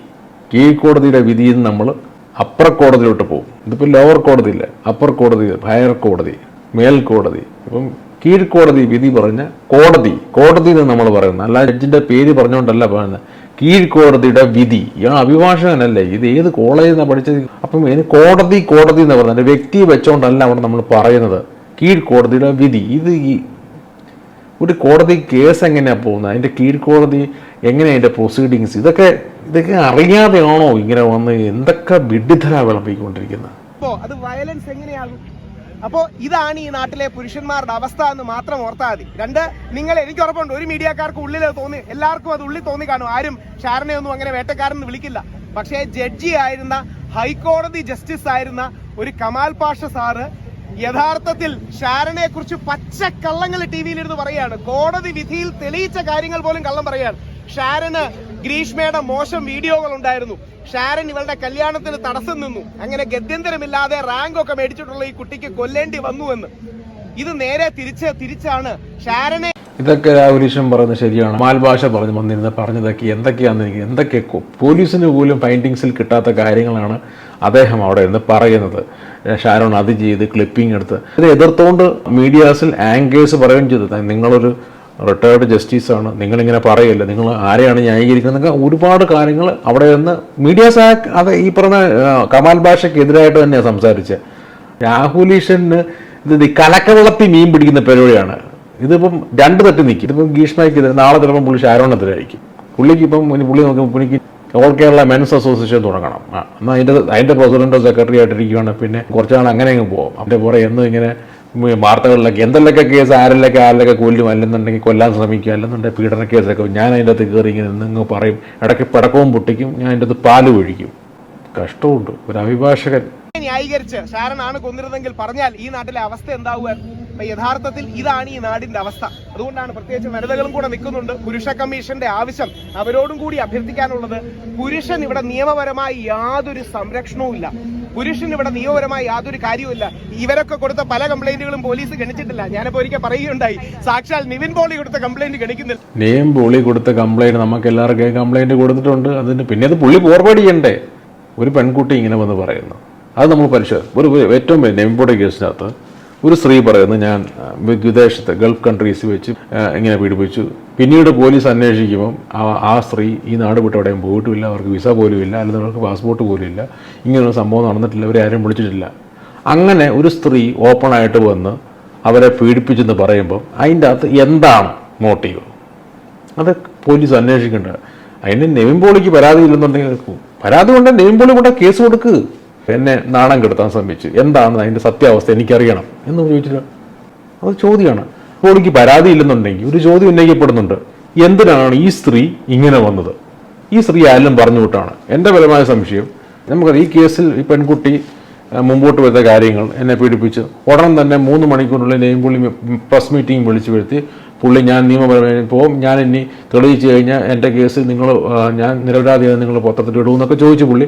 കീഴ്ക്കോടതിയുടെ വിധിയിൽ നമ്മൾ അപ്പർ കോടതിയിലോട്ട് പോകും. ഇതിപ്പോൾ ലോവർ കോടതിയില്ല അപ്പർ കോടതി ഹയർ കോടതി മേൽക്കോടതി ഇപ്പം കീഴ്ക്കോടതി വിധി പറഞ്ഞ കോടതി. കോടതി എന്ന് നമ്മൾ പറയുന്നത്. അല്ല ജഡ്ജിന്റെ പേര് പറഞ്ഞുകൊണ്ടല്ല പറയുന്നത്. കീഴ്ക്കോടതിയുടെ വിധി. ഇയാൾ അഭിഭാഷകനല്ലേ? ഇത് ഏത് കോളേജിൽ നിന്നാണ് പഠിച്ചത്? അപ്പം ഇതിന് കോടതി കോടതി എന്ന് പറയുന്നത് വ്യക്തിയെ വെച്ചുകൊണ്ടല്ല അവിടെ നമ്മൾ പറയുന്നത്. കീഴ്ക്കോടതിയുടെ വിധി. ഇത് ഈ ഒരു കോടതി കേസ് എങ്ങനെയാണ് പോകുന്നത്? അതിന്റെ കീഴ്ക്കോടതി എങ്ങനെയാണ് അതിന്റെ പ്രൊസീഡിങ്സ് ഇതൊക്കെ ഇതൊക്കെ അറിയാതെയാണോ ഇങ്ങനെ വന്ന് എന്തൊക്കെ വിഡിധരാ വിളമ്പിക്കൊണ്ടിരിക്കുന്നത്? അപ്പോൾ അത് വയലൻസ് എങ്ങനെയാകും? അപ്പോൾ ഇതാണ് ഈ നാട്ടിലെ പുരുഷന്മാരുടെ അവസ്ഥ എന്ന് മാത്രം ഓർത്താൽ മതി. രണ്ട് നിങ്ങൾ എനിക്ക് ഉറപ്പുണ്ട്. ഒരു മീഡിയക്കാർക്ക് ഉള്ളിൽ തോന്നി എല്ലാവർക്കും അത് ഉള്ളിൽ തോന്നി കാണും. ആരും ഷാരനെ ഒന്നും അങ്ങനെ വേട്ടക്കാരൻ എന്ന് വിളിക്കില്ല. പക്ഷേ ജഡ്ജി ആയിരുന്ന ഹൈക്കോടതി ജസ്റ്റിസ് ആയിരുന്ന ഒരു കമാൽ പാഷ സാറ് യഥാർത്ഥത്തിൽ ഷാരനെ കുറിച്ച് പച്ച കള്ളങ്ങൾ ടി വിയിലിരുന്ന് പറയാണ് കോടതി വിധിയിൽ തെളിയിച്ച കാര്യങ്ങൾ പോലും കള്ളം പറയാണ് ഷാരന് ഗ്രീഷ്മയുടെ മോശം വീഡിയോകൾ ഉണ്ടായിരുന്നു. ഷാരൻ ഇവളുടെ കല്യാണത്തിന് തടസ്സം നിന്നു. അങ്ങനെ ഗത്യന്തരമില്ലാതെ റാങ്ക് ഒക്കെ മേടിച്ചിട്ടുള്ള ഈ കുട്ടിക്ക് കൊല്ലേണ്ടി വന്നു എന്ന്. ഇത് നേരെ തിരിച്ച് തിരിച്ചാണ് ഷാരനെ ഇതൊക്കെ രാഹുലീശ്വരൻ പറയുന്നത് ശരിയാണ്. മാൽഭാഷ പറഞ്ഞു വന്നിരുന്ന പറഞ്ഞതൊക്കെ എന്തൊക്കെയാണെന്ന് എനിക്ക് എന്തൊക്കെ പോലീസിന് പോലും ഫൈൻഡിങ്സിൽ കിട്ടാത്ത കാര്യങ്ങളാണ് അദ്ദേഹം അവിടെ നിന്ന് പറയുന്നത്. ഷാരോൺ അത് ചെയ്ത് ക്ലിപ്പിംഗ് എടുത്ത്. ഇത് എതിർത്തുകൊണ്ട് മീഡിയാസിൽ ആങ്കേഴ്സ് പറയുകയും ചെയ്തു. നിങ്ങളൊരു റിട്ടയർഡ് ജസ്റ്റിസാണ് നിങ്ങളിങ്ങനെ പറയല്ല? നിങ്ങൾ ആരെയാണ് ന്യായീകരിക്കുന്നത്? ഒരുപാട് കാര്യങ്ങൾ അവിടെ നിന്ന് മീഡിയാസ് അത് ഈ പറഞ്ഞ കമാൽ ഭാഷയ്ക്കെതിരായിട്ട് തന്നെയാണ് സംസാരിച്ചത് രാഹുലീഷന് ഇത് കലക്കവളത്തി മീൻ പിടിക്കുന്ന പരിപാടിയാണ്. ഇതിപ്പം രണ്ട് തട്ടി നിൽക്കും. ഇതിപ്പം ഭീഷ്മയ്ക്ക് എതിരെ നാളെ ചിലപ്പം പുള്ളി ഷാരോണെതിരായിരിക്കും പുള്ളിക്ക് ഇപ്പം പുള്ളി നോക്കുമ്പോൾ പുള്ളിക്ക് ഓൾ കേരള മെൻസ് അസോസിയേഷൻ തുടങ്ങണം. എന്നാൽ അതിന്റെ അതിന്റെ പ്രസിഡന്റോ സെക്രട്ടറി ആയിട്ടിരിക്കുകയാണ് പിന്നെ കുറച്ചാൾ അങ്ങനെ അങ്ങ് പോകും. അതിന്റെ പുറകെ എന്നും ഇങ്ങനെ വാർത്തകളിലൊക്കെ എന്തെല്ലൊക്കെ കേസ് ആരെല്ലൊക്കെ ആരിലൊക്കെ കൊല്ലും അല്ലെന്നുണ്ടെങ്കിൽ കൊല്ലാൻ ശ്രമിക്കുക അല്ലെന്നുണ്ടെങ്കിൽ പീഡന കേസൊക്കെ ഞാൻ അതിന്റെ അകത്ത് കയറി ഇങ്ങനെ നിങ്ങൾ പറയും. ഇടയ്ക്ക് പടക്കവും പൊട്ടിക്കും ഞാൻ അതിന്റെ അകത്ത് പാൽ ഒഴിക്കും. കഷ്ടമുണ്ട്. ഒരു അഭിഭാഷകൻ. ന്യായീകരിച്ച് ഷാരനാണ് കൊന്നിരുന്നെങ്കിൽ പറഞ്ഞാൽ ഈ നാട്ടിലെ അവസ്ഥ എന്താവുക? അപ്പൊ യഥാർത്ഥത്തിൽ ഇതാണ് ഈ നാടിന്റെ അവസ്ഥ. അതുകൊണ്ടാണ് പ്രത്യേകിച്ച് വനിതകളും കൂടെ നിൽക്കുന്നുണ്ട്. പുരുഷ കമ്മീഷന്റെ ആവശ്യം അവരോടും കൂടി അഭ്യർത്ഥിക്കാനുള്ളത് പുരുഷൻ ഇവിടെ നിയമപരമായി യാതൊരു സംരക്ഷണവും ഇല്ല. പുരുഷൻ ഇവിടെ നിയമപരമായി യാതൊരു കാര്യവുമില്ല. ഇവരൊക്കെ കൊടുത്ത പല കംപ്ലൈന്റുകളും പോലീസ് ഗണിച്ചിട്ടില്ല. ഞാനിപ്പോ ഒരിക്കൽ പറയുകയുണ്ടായി. സാക്ഷാൽ നിവിൻ പോളി കൊടുത്ത കംപ്ലൈന്റ് ഗണിക്കുന്നില്ല. നെയ്യം പോളി കൊടുത്ത കംപ്ലൈന്റ് നമുക്ക് എല്ലാവർക്കും കംപ്ലൈന്റ് കൊടുത്തിട്ടുണ്ട്. അതിന് പിന്നെ അത് പുള്ളി ഫോർവേഡ് ചെയ്യണ്ടേ? ഒരു പെൺകുട്ടി ഇങ്ങനെ വന്ന് പറയുന്നു. അത് നമ്മൾ പരിശോധന ഒരു ഏറ്റവും നെമ്പോടെ കേസിനകത്ത് ഒരു സ്ത്രീ പറയുന്നു ഞാൻ വിദേശത്ത് ഗൾഫ് കൺട്രീസ് വെച്ച് ഇങ്ങനെ പീഡിപ്പിച്ചു. പിന്നീട് പോലീസ് അന്വേഷിക്കുമ്പം ആ- സ്ത്രീ ഈ നാട് വിട്ട് എവിടെയും പോയിട്ടുമില്ല അവർക്ക് വിസ പോലും ഇല്ല. അല്ലെങ്കിൽ അവർക്ക് പാസ്പോർട്ട് പോലും ഇല്ല. ഇങ്ങനൊരു സംഭവം നടന്നിട്ടില്ല. അവരെ ആരും വിളിച്ചിട്ടില്ല. അങ്ങനെ ഒരു സ്ത്രീ ഓപ്പണായിട്ട് വന്ന് അവരെ പീഡിപ്പിച്ചെന്ന് പറയുമ്പോൾ അതിന്റെ അകത്ത് എന്താണ് മോട്ടീവ് അത് പോലീസ് അന്വേഷിക്കേണ്ടത് അതിന് നെവിൻ പോളിക്ക് പരാതി ഇല്ലെന്നുണ്ടെങ്കിൽ പരാതി കൊണ്ട് നെവിൻ പോളി കൊണ്ട് കേസ് കൊടുക്ക്. എന്നെ നാണം കെടുത്താൻ ശ്രമിച്ചു. എന്താണ് അതിന്റെ സത്യാവസ്ഥ എനിക്കറിയണം എന്ന് ചോദിച്ചില്ല അത് ചോദ്യമാണ് അപ്പോൾ എനിക്ക് പരാതി ഇല്ലെന്നുണ്ടെങ്കിൽ ഒരു ചോദ്യം ഉന്നയിക്കപ്പെടുന്നുണ്ട്. എന്തിനാണ് ഈ സ്ത്രീ ഇങ്ങനെ വന്നത്? ഈ സ്ത്രീ ആരും പറഞ്ഞു വിട്ടാണ്? എന്റെ ബലമായ സംശയം നമുക്കറിയാം ഈ കേസിൽ ഈ പെൺകുട്ടി മുമ്പോട്ട് വരുന്ന കാര്യങ്ങൾ എന്നെ പീഡിപ്പിച്ച് ഉടൻ തന്നെ മൂന്ന് മണിക്കൂറിനുള്ളിൽ നെയ്യും പുള്ളി പ്രസ് മീറ്റിംഗ് വിളിച്ചു വരുത്തി പുള്ളി ഞാൻ നിയമപരമായി പോകും ഞാൻ ഇനി തെളിയിച്ചു കഴിഞ്ഞാൽ എന്റെ കേസ് നിങ്ങൾ ഞാൻ നിരപരാധിയാണ് നിങ്ങൾ പത്രത്തിൽ ഇടുമെന്നൊക്കെ ചോദിച്ചു പുള്ളി.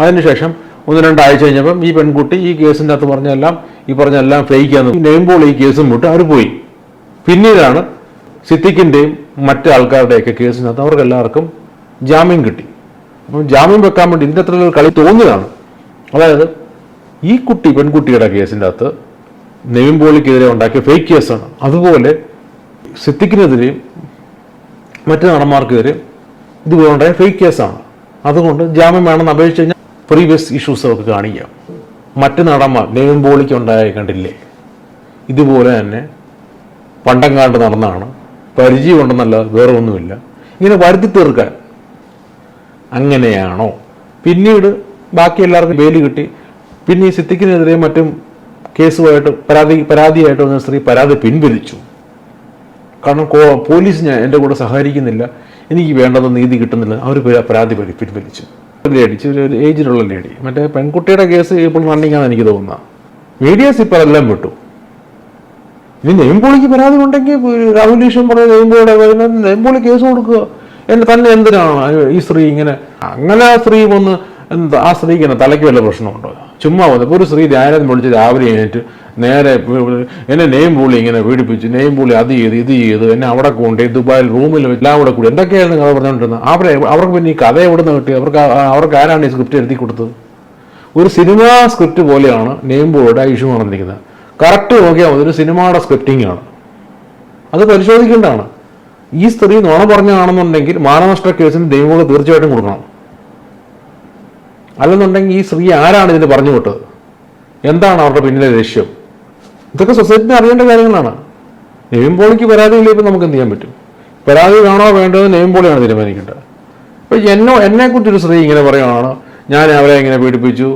അതിനുശേഷം ഒന്ന് രണ്ടാഴ്ച കഴിഞ്ഞപ്പം ഈ പെൺകുട്ടി ഈ കേസിന്റെ അകത്ത് പറഞ്ഞെല്ലാം ഈ പറഞ്ഞെല്ലാം ഫേക്കാന്ന് നെയ്മ്പോൾ ഈ കേസും വിട്ട് അവർ പോയി. പിന്നീടാണ് സിദ്ദിഖിന്റെയും മറ്റു ആൾക്കാരുടെയൊക്കെ കേസിനകത്ത് അവർക്ക് എല്ലാവർക്കും ജാമ്യം കിട്ടി. അപ്പം ജാമ്യം വെക്കാൻ വേണ്ടി ഇതിന്റെ അത്ര കളി തോന്നിയതാണ് അതായത് ഈ കുട്ടി പെൺകുട്ടിയുടെ കേസിന്റെ അകത്ത് നെയ്മ്പോളിക്കെതിരെ പോളിക്കെതിരെ ഉണ്ടാക്കിയ ഫേക്ക് കേസാണ് അതുപോലെ സിദ്ദിഖിനെതിരെയും മറ്റു നടന്മാർക്കെതിരെയും ഇതുപോലെ ഉണ്ടായ ഫേക്ക് കേസാണ് അതുകൊണ്ട് ജാമ്യം വേണമെന്ന് അപേക്ഷിച്ച് കഴിഞ്ഞാൽ പ്രീവിയസ് ഇഷ്യൂസ് അവർക്ക് കാണിക്കാം. മറ്റു നടന്മാർ നെവിൻ ബോളിക്ക് ഉണ്ടായ കണ്ടില്ലേ? ഇതുപോലെ തന്നെ പണ്ടം കാണ്ട് നടന്നാണ് പരിചയമുണ്ടെന്നല്ല വേറെ ഒന്നുമില്ല. ഇങ്ങനെ വരുത്തി തീർക്കാൻ അങ്ങനെയാണോ? പിന്നീട് ബാക്കി എല്ലാവർക്കും വേലി കിട്ടി. പിന്നെ ഈ സിദ്ദിഖിനെതിരെ മറ്റും കേസുമായിട്ട് പരാതി പരാതിയായിട്ട് വന്ന സ്ത്രീ പരാതി പിൻവലിച്ചു. കാരണം പോലീസ് ഞാൻ എന്റെ കൂടെ സഹകരിക്കുന്നില്ല. എനിക്ക് വേണ്ടത് നീതി കിട്ടുന്നില്ല. അവർ പരാതി പരി- പിൻവലിച്ചു. ലേഡി ഒരു ഏജിലുള്ള ലേഡി മറ്റേ പെൺകുട്ടിയുടെ കേസ് ഇപ്പോൾ റണ്ണിങ് ആണെന്ന് എനിക്ക് തോന്നുന്നത് മീഡിയസ് ഇപ്പോൾ എല്ലാം വിട്ടു. ഇനി നെയ്മ്പോളിക്ക് പരാതി ഉണ്ടെങ്കിൽ രാഹുൽ ഈശ്വൻ പറഞ്ഞ നെയ്മ്പോളിയുടെ നെയ്മ്പോളി കേസ് കൊടുക്കുക. എന്നെ തന്നെ എന്തിനാണ്? ഈ സ്ത്രീ ഇങ്ങനെ അങ്ങനെ ആ സ്ത്രീ വന്ന് എന്താ ആ സ്ത്രീക്ക് തന്നെ തലയ്ക്ക് വല്ല പ്രശ്നമുണ്ടോ? ചുമ്മാ വന്ന് ഒരു സ്ത്രീ ധ്യാനം വിളിച്ച് രാവിലെ കഴിഞ്ഞിട്ട് നേരെ എന്നെ നെയ്യും പുള്ളി ഇങ്ങനെ പീഡിപ്പിച്ച് നെയിം പുള്ളി അത് ചെയ്ത് ഇത് ചെയ്ത് എന്നെ അവിടെ കൊണ്ടുപോയി ദുബായിൽ റൂമിൽ എല്ലാം കൂടെ കൂടി. എന്തൊക്കെയായിരുന്നു കഥ പറഞ്ഞുകൊണ്ടിരുന്നത്? അവരെ അവർക്ക് പിന്നെ ഈ കഥ എവിടെ നിന്ന് കിട്ടി? അവർക്ക് ആ- അവർക്ക് ആരാണ് ഈ സ്ക്രിപ്റ്റ് എഴുതി കൊടുത്തത്? ഒരു സിനിമാ സ്ക്രിപ്റ്റ് പോലെയാണ് നെയിം ബോർഡ് ഇഷ്യൂ നടന്നിരിക്കുന്നത്. കറക്റ്റ് നോക്കിയാൽ മതി ഒരു സിനിമയുടെ സ്ക്രിപ്റ്റിംഗ് ആണ്. അത് പരിശോധിക്കേണ്ടതാണ്. ഈ സ്ത്രീ നുണ പറഞ്ഞാണെന്നുണ്ടെങ്കിൽ മാനനഷ്ട കേസിന് ദൈവങ്ങൾ തീർച്ചയായിട്ടും കൊടുക്കണം. അല്ലെന്നുണ്ടെങ്കിൽ ഈ സ്ത്രീ ആരാണ് ഇതിന് പറഞ്ഞു വിട്ടത് എന്താണ് അവരുടെ പിന്നിലെ ലക്ഷ്യം? ഇതൊക്കെ സൊസൈറ്റിനെ അറിയേണ്ട കാര്യങ്ങളാണ്. നെയിം പോളിക്ക് പരാതി ഇപ്പം നമുക്ക് എന്ത് ചെയ്യാൻ പറ്റും? പരാതി വേണോ വേണ്ടത് നെയിം പോളിയാണ് തീരുമാനിക്കേണ്ടത്. ഇപ്പൊ എന്നോ എന്നെ കുറിച്ചൊരു സ്ത്രീ ഇങ്ങനെ പറയുകയാണ് ഞാൻ അവരെ ഇങ്ങനെ പീഡിപ്പിച്ചു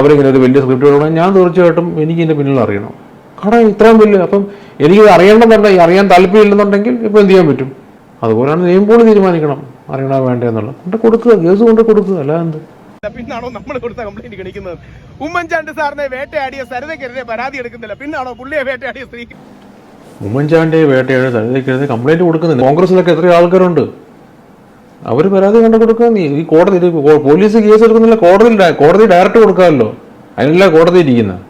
അവരിങ്ങനെ ഒരു വലിയ സ്ക്രിപ്റ്റ് കൊടുക്കണം ഞാൻ തീർച്ചയായിട്ടും എനിക്ക് ഇതിന്റെ പിന്നിൽ അറിയണം. കാരണം ഇത്രയും വലിയ അപ്പം എനിക്കിത് അറിയണമെന്നുണ്ടെങ്കിൽ അറിയാൻ താല്പര്യമില്ലെന്നുണ്ടെങ്കിൽ ഇപ്പോൾ എന്ത് ചെയ്യാൻ പറ്റും? അതുപോലെയാണ് നെയിം പോളി തീരുമാനിക്കണം. അറിയണോ വേണ്ടതെന്നുള്ളത് കൊണ്ട് കൊടുക്കുക കേസ് കൊണ്ട് കൊടുക്കുക അല്ലാതെ എന്ത്? പിന്നാണോ നമ്മൾ കൊടുത്ത കംപ്ലൈന്റ് ഗണിക്കുന്നത് ഉമ്മൻചാണ്ടി സാറിനെ വേട്ടയാടിയ സരിതയ്ക്കെതിരെ പരാതി എടുക്കുന്നില്ല. പിന്നാണോ പുള്ളിയെ വേട്ടയാടിയ സ്ത്രീ? ഉമ്മൻചാണ്ടിയെ വേട്ടയാടിയ സരിതക്കെതിരെ കംപ്ലൈന്റ് കൊടുക്കുന്നില്ല. കോൺഗ്രസിലൊക്കെ എത്ര ആൾക്കാരുണ്ട്. അവർ പരാതി കണ്ടു കൊടുക്കാൻ ഈ കോടതി പോലീസ് കേസ് എടുക്കുന്നില്ല. കോടതി കോടതി ഡയറക്റ്റ് കൊടുക്കാമല്ലോ. അതിനല്ല കോടതി ഇരിക്കുന്നത്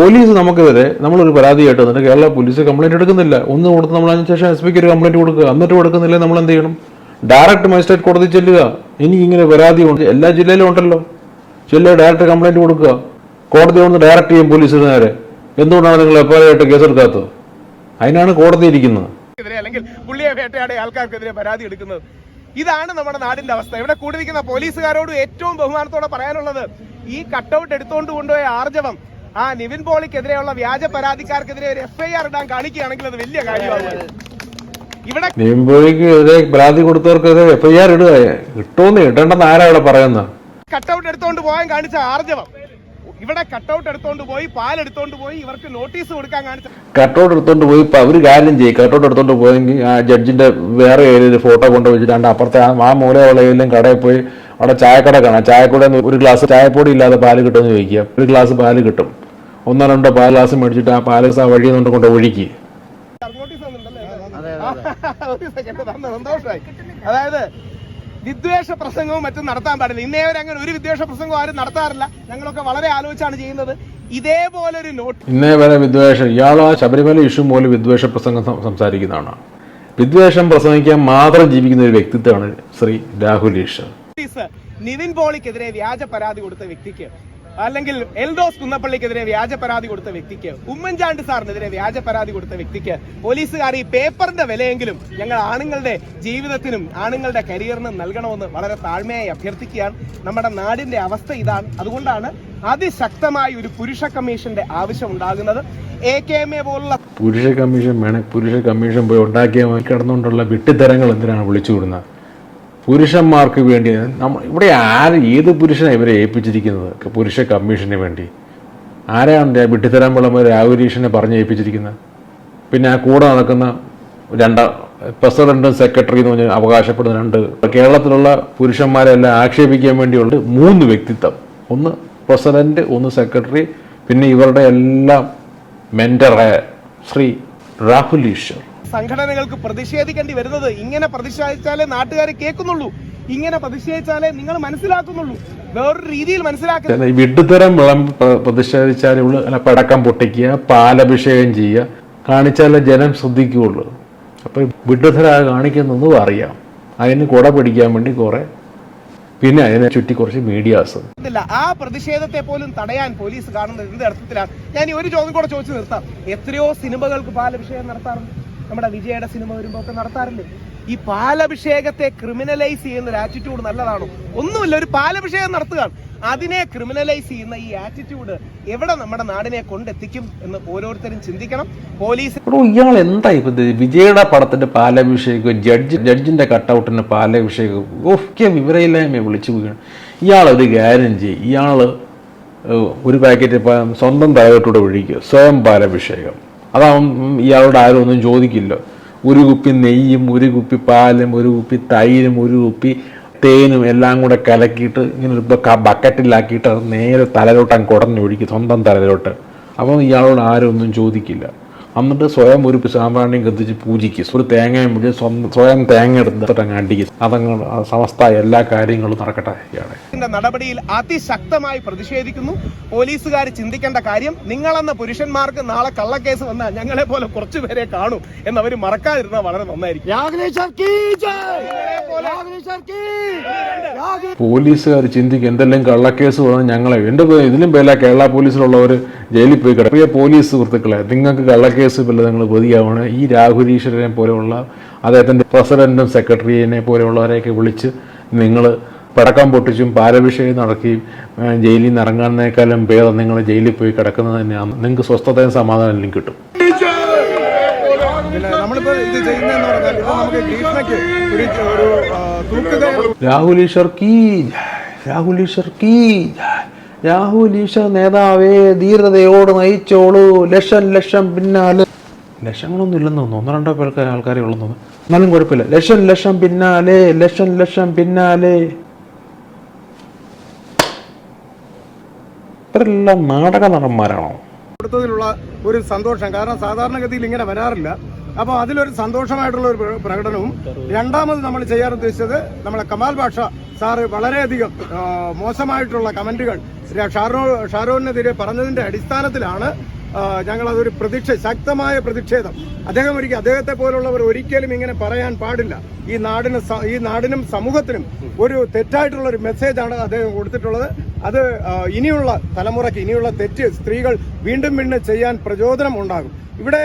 പോലീസ് നമുക്കെതിരെ നമ്മളൊരു പരാതിയായിട്ട് എന്നിട്ട് കേരള പോലീസ് കംപ്ലൈന്റ് എടുക്കുന്നില്ല. ഒന്ന് കൊടുത്ത് നമ്മൾ അതിന് ശേഷം എസ് പിക്ക് ഒരു കംപ്ലൈന്റ് കൊടുക്കുക. എന്നിട്ട് കൊടുക്കുന്നില്ലേ നമ്മൾ എന്ത് ചെയ്യണം? ഡയറക്റ്റ് മജിസ്ട്രേറ്റ് കോടതി ചെല്ലുക. എനിക്ക് ഇങ്ങനെ പരാതി ഉണ്ട്. എല്ലാ ജില്ലയിലും ഉണ്ടല്ലോ. ചെല്ലുക ഡയറക്റ്റ് കംപ്ലൈന്റ് കൊടുക്കുക. കോടതി ഒന്ന് ഡയറക്റ്റ് ചെയ്യും പോലീസുകാരെ. എന്തുകൊണ്ടാണ് നിങ്ങൾ എഫ്ഐആർ കേസെടുക്കാത്തത്? അതിനാണ് കോടതി ഇരിക്കുന്നത്. അല്ലെങ്കിൽ പുള്ളിയെ വേട്ടയാടിയ ആൾക്കാർക്കെതിരെ പരാതി എടുക്കുന്നത്. ഇതാണ് നമ്മുടെ നാടിന്റെ അവസ്ഥ. ഇവിടെ കൂടിയിരിക്കുന്ന പോലീസുകാരോട് ഏറ്റവും ബഹുമാനത്തോടെ പറയാനുള്ളത് ഈ കട്ടൗട്ട് എടുത്തുകൊണ്ട് കൊണ്ടുപോയ ആർജവം ആ നിവിൻ പോളിക്കെതിരെയുള്ള വ്യാജ പരാതിക്കാർക്കെതിരെ ഒരു എഫ്ഐആർ ഇടാൻ കാണിക്കുകയാണെങ്കിൽ അത് വലിയ കാര്യമാണ്. ഇവിടെ നിയമ്പോഴിക്ക് എതിരെ പരാതി കൊടുത്തവർക്കെതിരെ എഫ് ഐ ആർ ഇടുക. കിട്ടുമെന്ന് ഇടേണ്ടെന്ന് ആരാ ഇവിടെ പറയുന്നത് കട്ടൗട്ട് എടുത്തോണ്ട് പോകാൻ കാണിച്ച ആർജവം. ഇവിടെ കട്ടൗട്ട് എടുത്തോണ്ട് പോയി പാൽ എടുത്തോണ്ട് പോയി ഇവർക്ക് നോട്ടീസ് കൊടുക്കാൻ കാണിച്ച കട്ടൗട്ട് എടുത്തോണ്ട് പോയി ഇപ്പൊ അവർ കാര്യം ചെയ്യും. കട്ടൗട്ട് എടുത്തോണ്ട് പോയെങ്കിൽ ആ ജഡ്ജിന്റെ വേറെ ഏരിയയിൽ ഫോട്ടോ കൊണ്ട് വെച്ചിട്ടാണ്ട് അപ്പുറത്തെ ആ- മൂലയുള്ള ഏതെങ്കിലും കടയിൽ പോയി അവിടെ ചായക്കട കാണാം. ചായക്കൂടെ ഒരു ഗ്ലാസ് ചായപ്പൊടി ഇല്ലാതെ പാൽ കിട്ടുമെന്ന് ചോദിക്കുക. ഒരു ഗ്ലാസ് പാൽ കിട്ടും. ഒന്നോ രണ്ടോ പാൽ ഗ്ലാസ് മേടിച്ചിട്ട് ആ പാൽ ആ വഴി കൊണ്ട് കൊണ്ട് ഒഴുക്കി? ഒരു സെക്കൻഡ് തന്ന സന്തോഷമായി. അതായത് വിദ്വേഷ പ്രസംഗവും മറ്റും നടത്താൻ പാടില്ല. ഇന്നേവരെ അങ്ങനെ ഒരു വിദ്വേഷ പ്രസംഗവും ആരും നടത്താറില്ല. ഞങ്ങളൊക്കെ വളരെ ആലോചിച്ചാണ് ചെയ്യുന്നത്. ഇതേപോലെ ഒരു നോട്ട് ഇന്നേ വരെ വിദ്വേഷം ഇയാൾ ആ ശബരിമല ഇഷ്യൂ പോലെ വിദ്വേഷ പ്രസംഗം സംസാരിക്കുന്നതാണ്. വിദ്വേഷം പ്രസംഗിക്കാൻ മാത്രം ജീവിക്കുന്ന ഒരു വ്യക്തിത്വമാണ് ശ്രീ രാഹുൽ ഈശ്വർ. നിവിൻ പോളിക്കെതിരെ വ്യാജ പരാതി കൊടുത്ത വ്യക്തിക്ക് അല്ലെങ്കിൽ എൽദോസ് കുന്നപ്പള്ളിക്കെതിരെ വ്യാജ പരാതി കൊടുത്ത വ്യക്തിക്ക് ഉമ്മൻചാണ്ടി സാറിനെതിരെ വ്യാജ പരാതി കൊടുത്ത വ്യക്തിക്ക് പോലീസുകാർ ഈ പേപ്പറിന്റെ വിലയെങ്കിലും ഞങ്ങൾ ആണുങ്ങളുടെ ജീവിതത്തിനും ആണുങ്ങളുടെ കരിയറിനും നൽകണമെന്ന് വളരെ താഴ്മയായി അഭ്യർത്ഥിക്കുകയാണ്. നമ്മുടെ നാടിന്റെ അവസ്ഥ ഇതാണ്. അതുകൊണ്ടാണ് അതിശക്തമായ ഒരു പുരുഷ കമ്മീഷന്റെ ആവശ്യം ഉണ്ടാകുന്നത്. എ കെ എം എ പോലുള്ള പുരുഷ കമ്മീഷൻ വേണേ പുരുഷ കമ്മീഷൻ പോയി ഉണ്ടാക്കിയ കിടന്നുകൊണ്ടുള്ള വിട്ടിത്തരങ്ങൾ എന്തിനാണ് വിളിച്ചു വിടുന്നത്? പുരുഷന്മാർക്ക് വേണ്ടി ഇവിടെ ആര് ഏത് പുരുഷനെ ഇവരെ ഏൽപ്പിച്ചിരിക്കുന്നത്? പുരുഷ കമ്മീഷന് വേണ്ടി. ആരാണ് വിട്ടിത്തരം വിളമ്പ് രാഹുലീഷനെ പറഞ്ഞ് ഏൽപ്പിച്ചിരിക്കുന്നത്? പിന്നെ ആ കൂടെ നടക്കുന്ന രണ്ട പ്രസിഡന്റും സെക്രട്ടറി എന്ന് പറഞ്ഞ് അവകാശപ്പെടുന്ന രണ്ട് കേരളത്തിലുള്ള പുരുഷന്മാരെല്ലാം ആക്ഷേപിക്കാൻ വേണ്ടിയുള്ള മൂന്ന് വ്യക്തിത്വം. ഒന്ന് പ്രസിഡന്റ് ഒന്ന് സെക്രട്ടറി പിന്നെ ഇവരുടെ എല്ലാം മെന്ററായ ശ്രീ രാഹുൽ ഈശ്വർ. സംഘടനകൾക്ക് പ്രതിഷേധിക്കേണ്ടി വരുന്നത് ഇങ്ങനെ പ്രതിഷേധിച്ചാലേ നാട്ടുകാരെ കേൾക്കുന്നുള്ളൂ. ഇങ്ങനെ പ്രതിഷേധിച്ചാലേ നിങ്ങൾ മനസ്സിലാക്കുന്നുള്ളൂ. വേറൊരു രീതിയിൽ മനസ്സിലാക്കുക വിട്ടുതരം വിളം പ്രതിഷേധിച്ചാലേ പ്രതിഷേധിച്ചാൽ അല്ല പടക്കം പൊട്ടിക്കുക പാലഭിഷേകം ചെയ്യുക. കാണിച്ചാലേ ജനം ശ്രദ്ധിക്കുകയുള്ളൂ. അപ്പൊ വിട്ടുതര കാണിക്കുന്നതും അറിയാം. അതിന് കുട പിടിക്കാൻ വേണ്ടി കുറെ പിന്നെ അതിനെ ചുറ്റി കുറച്ച് മീഡിയാസ്. ഇല്ല ആ പ്രതിഷേധത്തെ പോലും തടയാൻ പോലീസ് കാണുന്നത് എന്ത് അർത്ഥത്തിലാണ്? ഞാൻ ഈ ഒരു ചോദ്യം കൂടെ ചോദിച്ചു നിർത്താം. എത്രയോ സിനിമകൾക്ക് പാലഭിഷേകം നടത്താറുണ്ട്. നമ്മുടെ വിജയയുടെ സിനിമ വരുമ്പോ ഒക്കെ നടത്താറില്ലേ? ഈ പാലഭിഷേകത്തെ ക്രിമിനലൈസ് ചെയ്യുന്ന ഒരു ആറ്റിറ്റ്യൂഡ് നല്ലതാണോ? ഒന്നുമില്ല ഒരു പാലഭിഷേകം നടത്തുക അതിനെ ക്രിമിനലൈസ് ചെയ്യുന്ന ഈ ആറ്റിറ്റ്യൂഡ് എവിടെ നമ്മുടെ നാടിനെ കൊണ്ടെത്തിക്കും എന്ന് ഓരോരുത്തരും ചിന്തിക്കണം. പോലീസ് ഇയാൾ എന്താ ഇപ്പൊ വിജയുടെ പടത്തിന്റെ പാലഭിഷേകം ജഡ്ജ് ജഡ്ജിന്റെ കട്ടൗട്ടിന് പാലഭിഷേകം ഒക്കെ വിവരമില്ലായ്മ വിളിച്ചു പോവുകയാണ് ഇയാൾ ഒരു കാര്യം ചെയ്യും. ഒരു പാക്കറ്റ് സ്വന്തം തലകെട്ടൂടെ ഒഴിക്കുക. സ്വയം പാലഭിഷേകം. അതാവും ഇയാളോട് ആരും ഒന്നും ചോദിക്കില്ല. ഒരു കുപ്പി നെയ്യും ഒരു കുപ്പി പാലും ഒരു കുപ്പി തൈരും ഒരു കുപ്പി തേനും എല്ലാം കൂടെ കലക്കിയിട്ട് ഇങ്ങനെ ഒരു ബക്ക- ബക്കറ്റിലാക്കിയിട്ട് അത് നേരെ തലയിലോട്ട് അങ്ങ് കുടഞ്ഞൊഴിക്കും സ്വന്തം തലയിലോട്ട്. അപ്പം ഇയാളോട് ആരും ഒന്നും ചോദിക്കില്ല. എന്നിട്ട് സ്വയം ഒരു പിശാമ്പാണ്ടിയും കത്തിച്ച് പൂജിക്കും. ഒരു തേങ്ങയും പിടിച്ച് സ്വയം തേങ്ങ എടുത്തിട്ട് അങ്ങ് അതങ്ങ് സമസ്ത എല്ലാ കാര്യങ്ങളും നടക്കട്ടെ നടപടിയിൽ അതിശക്തമായി പ്രതിഷേധിക്കുന്നു. പോലീസുകാർ ചിന്തിക്കേണ്ട കാര്യം നിങ്ങളെന്ന പുരുഷന്മാർക്ക് നാളെ കള്ളക്കേസ് വന്നാൽ ഞങ്ങളെ പോലെ കുറച്ചു പേരെ എന്ന് അവർ മറക്കാതിരുന്നാൽ വളരെ നന്നായിരിക്കും. പോലീസുകാർ ചിന്തിക്കും എന്തെല്ലാം കള്ളക്കേസ് വന്നാൽ ഞങ്ങളെ എന്റെ ഇതിലും പേല കേരള പോലീസിലുള്ളവർ ജയിലിൽ പോയി കിടക്കുക പോലീസ് സുഹൃത്തുക്കളെ നിങ്ങൾക്ക് കള്ളക്കേസ് വല്ല നിങ്ങൾ പ്രതിയാവണം ഈ രാഹുൽ ഈശ്വരനെ പോലെയുള്ള അദ്ദേഹത്തിന്റെ പ്രസിഡന്റും സെക്രട്ടറിയെ പോലെയുള്ളവരെയൊക്കെ വിളിച്ച് നിങ്ങൾ പടക്കം പൊട്ടിച്ചും പാലഭിഷേകം നടക്കുകയും ജയിലിൽ നിന്ന് ഇറങ്ങുന്നതിനേക്കാളും ഭേദം നിങ്ങൾ ജയിലിൽ പോയി കിടക്കുന്നത് തന്നെയാണ്. നിങ്ങൾക്ക് സ്വസ്ഥതയും സമാധാനവും കിട്ടും. രാഹുൽ ഈശ്വർ കീ രാഹുൽ ഈശ്വർ കീ. രാഹുൽ ഈശ്വർ നേതാവേ ധീരതയോട് നയിച്ചോളൂ. ലക്ഷം ലക്ഷം പിന്നാലെ. ലക്ഷങ്ങളൊന്നും ഇല്ലെന്ന് തോന്നുന്നു. ഒന്നോ രണ്ടോ പേർക്ക് ആൾക്കാരെ ഉള്ളെന്ന് തോന്നുന്നു. എന്നാലും കുഴപ്പമില്ല. ലക്ഷം ലക്ഷം പിന്നാലെ ലക്ഷം ലക്ഷം പിന്നാലെ. ഇവരെല്ലാം നാടക നടന്മാരാണോ ഒരു സന്തോഷം. കാരണം സാധാരണഗതിയിൽ ഇങ്ങനെ വരാറില്ല. അപ്പോൾ അതിലൊരു സന്തോഷമായിട്ടുള്ള ഒരു പ്രകടനവും രണ്ടാമത് നമ്മൾ ചെയ്യാൻ ഉദ്ദേശിച്ചത് നമ്മളെ കമാൽ ഭാഷ സാറ് വളരെയധികം മോശമായിട്ടുള്ള കമന്റുകൾ ഷാരോ ഷാരോനെതിരെ പറഞ്ഞതിന്റെ അടിസ്ഥാനത്തിലാണ് അതൊരു പ്രതിഷേ ശക്തമായ പ്രതിഷേധം. അദ്ദേഹം ഒരിക്കലും അദ്ദേഹത്തെ പോലുള്ളവർ ഒരിക്കലും ഇങ്ങനെ പറയാൻ പാടില്ല. ഈ നാടിന് ഈ നാടിനും സമൂഹത്തിനും ഒരു തെറ്റായിട്ടുള്ള ഒരു മെസ്സേജാണ് അദ്ദേഹം കൊടുത്തിട്ടുള്ളത്. അത് ഇനിയുള്ള തലമുറയ്ക്ക് ഇനിയുള്ള തെറ്റ് സ്ത്രീകൾ വീണ്ടും വീണ്ടും ചെയ്യാൻ പ്രചോദനം ഉണ്ടാകും. ഇവിടെ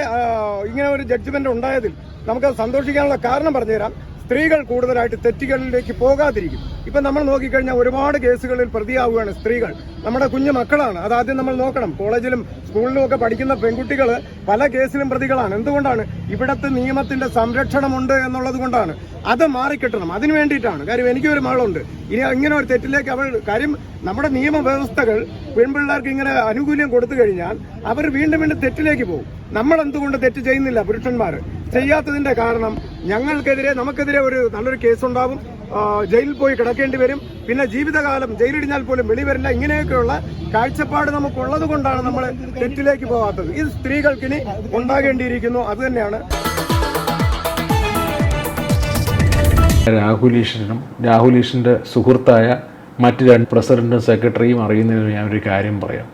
ഇങ്ങനെ ഒരു ജഡ്ജ്മെന്റ് ഉണ്ടായതിൽ നമുക്ക് സന്തോഷിക്കാനുള്ള കാരണം പറഞ്ഞുതരാം. സ്ത്രീകൾ കൂടുതലായിട്ട് തെറ്റുകളിലേക്ക് പോകാതിരിക്കും. ഇപ്പൊ നമ്മൾ നോക്കിക്കഴിഞ്ഞാൽ ഒരുപാട് കേസുകളിൽ പ്രതിയാവുകയാണ് സ്ത്രീകൾ. നമ്മുടെ കുഞ്ഞു മക്കളാണ്. അത് ആദ്യം നമ്മൾ നോക്കണം. കോളേജിലും സ്കൂളിലും ഒക്കെ പഠിക്കുന്ന പെൺകുട്ടികൾ പല കേസിലും പ്രതികളാണ്. എന്തുകൊണ്ടാണ്? ഇവിടത്തെ നിയമത്തിന്റെ സംരക്ഷണമുണ്ട് എന്നുള്ളത് കൊണ്ടാണ്. അത് മാറിക്കിട്ടണം. അതിനു വേണ്ടിയിട്ടാണ്. കാര്യം എനിക്കൊരു മകളുണ്ട്. ഇനി ഇങ്ങനെ ഒരു തെറ്റിലേക്ക് അവൾ കാര്യം നമ്മുടെ നിയമവ്യവസ്ഥകൾ പെൺപിള്ളേർക്ക് ഇങ്ങനെ ആനുകൂല്യം കൊടുത്തു കഴിഞ്ഞാൽ അവർ വീണ്ടും വീണ്ടും തെറ്റിലേക്ക് പോകും. നമ്മൾ എന്തുകൊണ്ട് തെറ്റ് ചെയ്യുന്നില്ല പുരുഷന്മാർ ചെയ്യാത്തതിന്റെ കാരണം ഞങ്ങൾക്കെതിരെ നമുക്കെതിരെ ഒരു നല്ലൊരു കേസുണ്ടാവും. ജയിലിൽ പോയി കിടക്കേണ്ടി വരും. പിന്നെ ജീവിതകാലം ജയിലിടിഞ്ഞാൽ പോലും വെളിവരില്ല ഇങ്ങനെയൊക്കെയുള്ള കാഴ്ചപ്പാട് നമുക്കുള്ളത് കൊണ്ടാണ് നമ്മൾ തെറ്റിലേക്ക് പോകാത്തത് ഇത് സ്ത്രീകൾക്കിനി ഉണ്ടാകേണ്ടിയിരിക്കുന്നു. അത് തന്നെയാണ്. രാഹുൽ ഈശ്വരന്റെ സുഹൃത്തായ മറ്റ് രണ്ട് പ്രസിഡന്റും സെക്രട്ടറിയും അറിയുന്നതിന് ഞാൻ ഒരു കാര്യം പറയാം.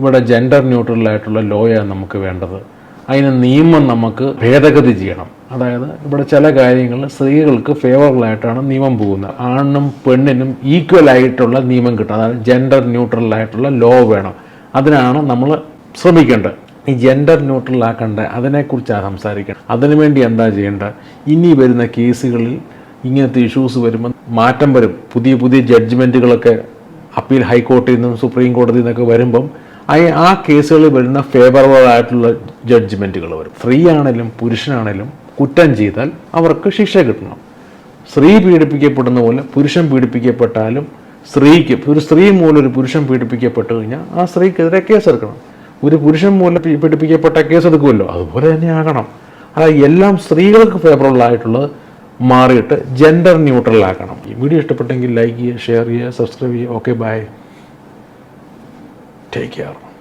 ഇവിടെ ജെൻഡർ ന്യൂട്രലായിട്ടുള്ള ലോയാണ് നമുക്ക് വേണ്ടത്. അതിന് നിയമം നമുക്ക് ഭേദഗതി ചെയ്യണം. അതായത് ഇവിടെ ചില കാര്യങ്ങളിൽ സ്ത്രീകൾക്ക് ഫേവറബിൾ ആയിട്ടാണ് നിയമം പോകുന്നത്. ആണിനും പെണ്ണിനും ഈക്വൽ ആയിട്ടുള്ള നിയമം കിട്ടും. അതായത് ജെൻഡർ ന്യൂട്രൽ ആയിട്ടുള്ള ലോ വേണം. അതിനാണ് നമ്മൾ ശ്രമിക്കേണ്ടത്. ഈ ജെൻഡർ ന്യൂട്രൽ ആക്കണ്ട? അതിനെക്കുറിച്ചാണ് സംസാരിക്കേണ്ടത് അതിനുവേണ്ടി എന്താ ചെയ്യേണ്ടത് ഇനി വരുന്ന കേസുകളിൽ ഇങ്ങനത്തെ ഇഷ്യൂസ് വരുമ്പോൾ മാറ്റം വരും. പുതിയ പുതിയ ജഡ്ജ്മെന്റുകളൊക്കെ അപ്പീൽ ഹൈക്കോടതിയിൽ നിന്നും സുപ്രീം കോടതിയിൽ നിന്നൊക്കെ വരുമ്പം ആ- കേസുകളിൽ വരുന്ന ഫേവറബിൾ ആയിട്ടുള്ള ജഡ്ജ്മെന്റുകൾ വരും. സ്ത്രീ ആണെങ്കിലും പുരുഷനാണെങ്കിലും കുറ്റം ചെയ്താൽ അവർക്ക് ശിക്ഷ കിട്ടണം. സ്ത്രീ പീഡിപ്പിക്കപ്പെടുന്ന പോലെ പുരുഷൻ പീഡിപ്പിക്കപ്പെട്ടാലും സ്ത്രീക്ക് ഒരു സ്ത്രീ മൂലം ഒരു പുരുഷൻ പീഡിപ്പിക്കപ്പെട്ടു കഴിഞ്ഞാൽ ആ സ്ത്രീക്കെതിരെ കേസെടുക്കണം ഒരു പുരുഷൻ മൂലം പീഡിപ്പിക്കപ്പെട്ട കേസ് കേസെടുക്കുമല്ലോ അതുപോലെ തന്നെ ആകണം. അതായത് എല്ലാം സ്ത്രീകൾക്ക് ഫേവറബിൾ ആയിട്ടുള്ളത് മാറിയിട്ട് ജെൻഡർ ന്യൂട്രൽ ആക്കണം. ഈ വീഡിയോ ഇഷ്ടപ്പെട്ടെങ്കിൽ ലൈക്ക് ചെയ്യുക ഷെയർ ചെയ്യുക സബ്സ്ക്രൈബ് ചെയ്യുക. Okay bye Take care.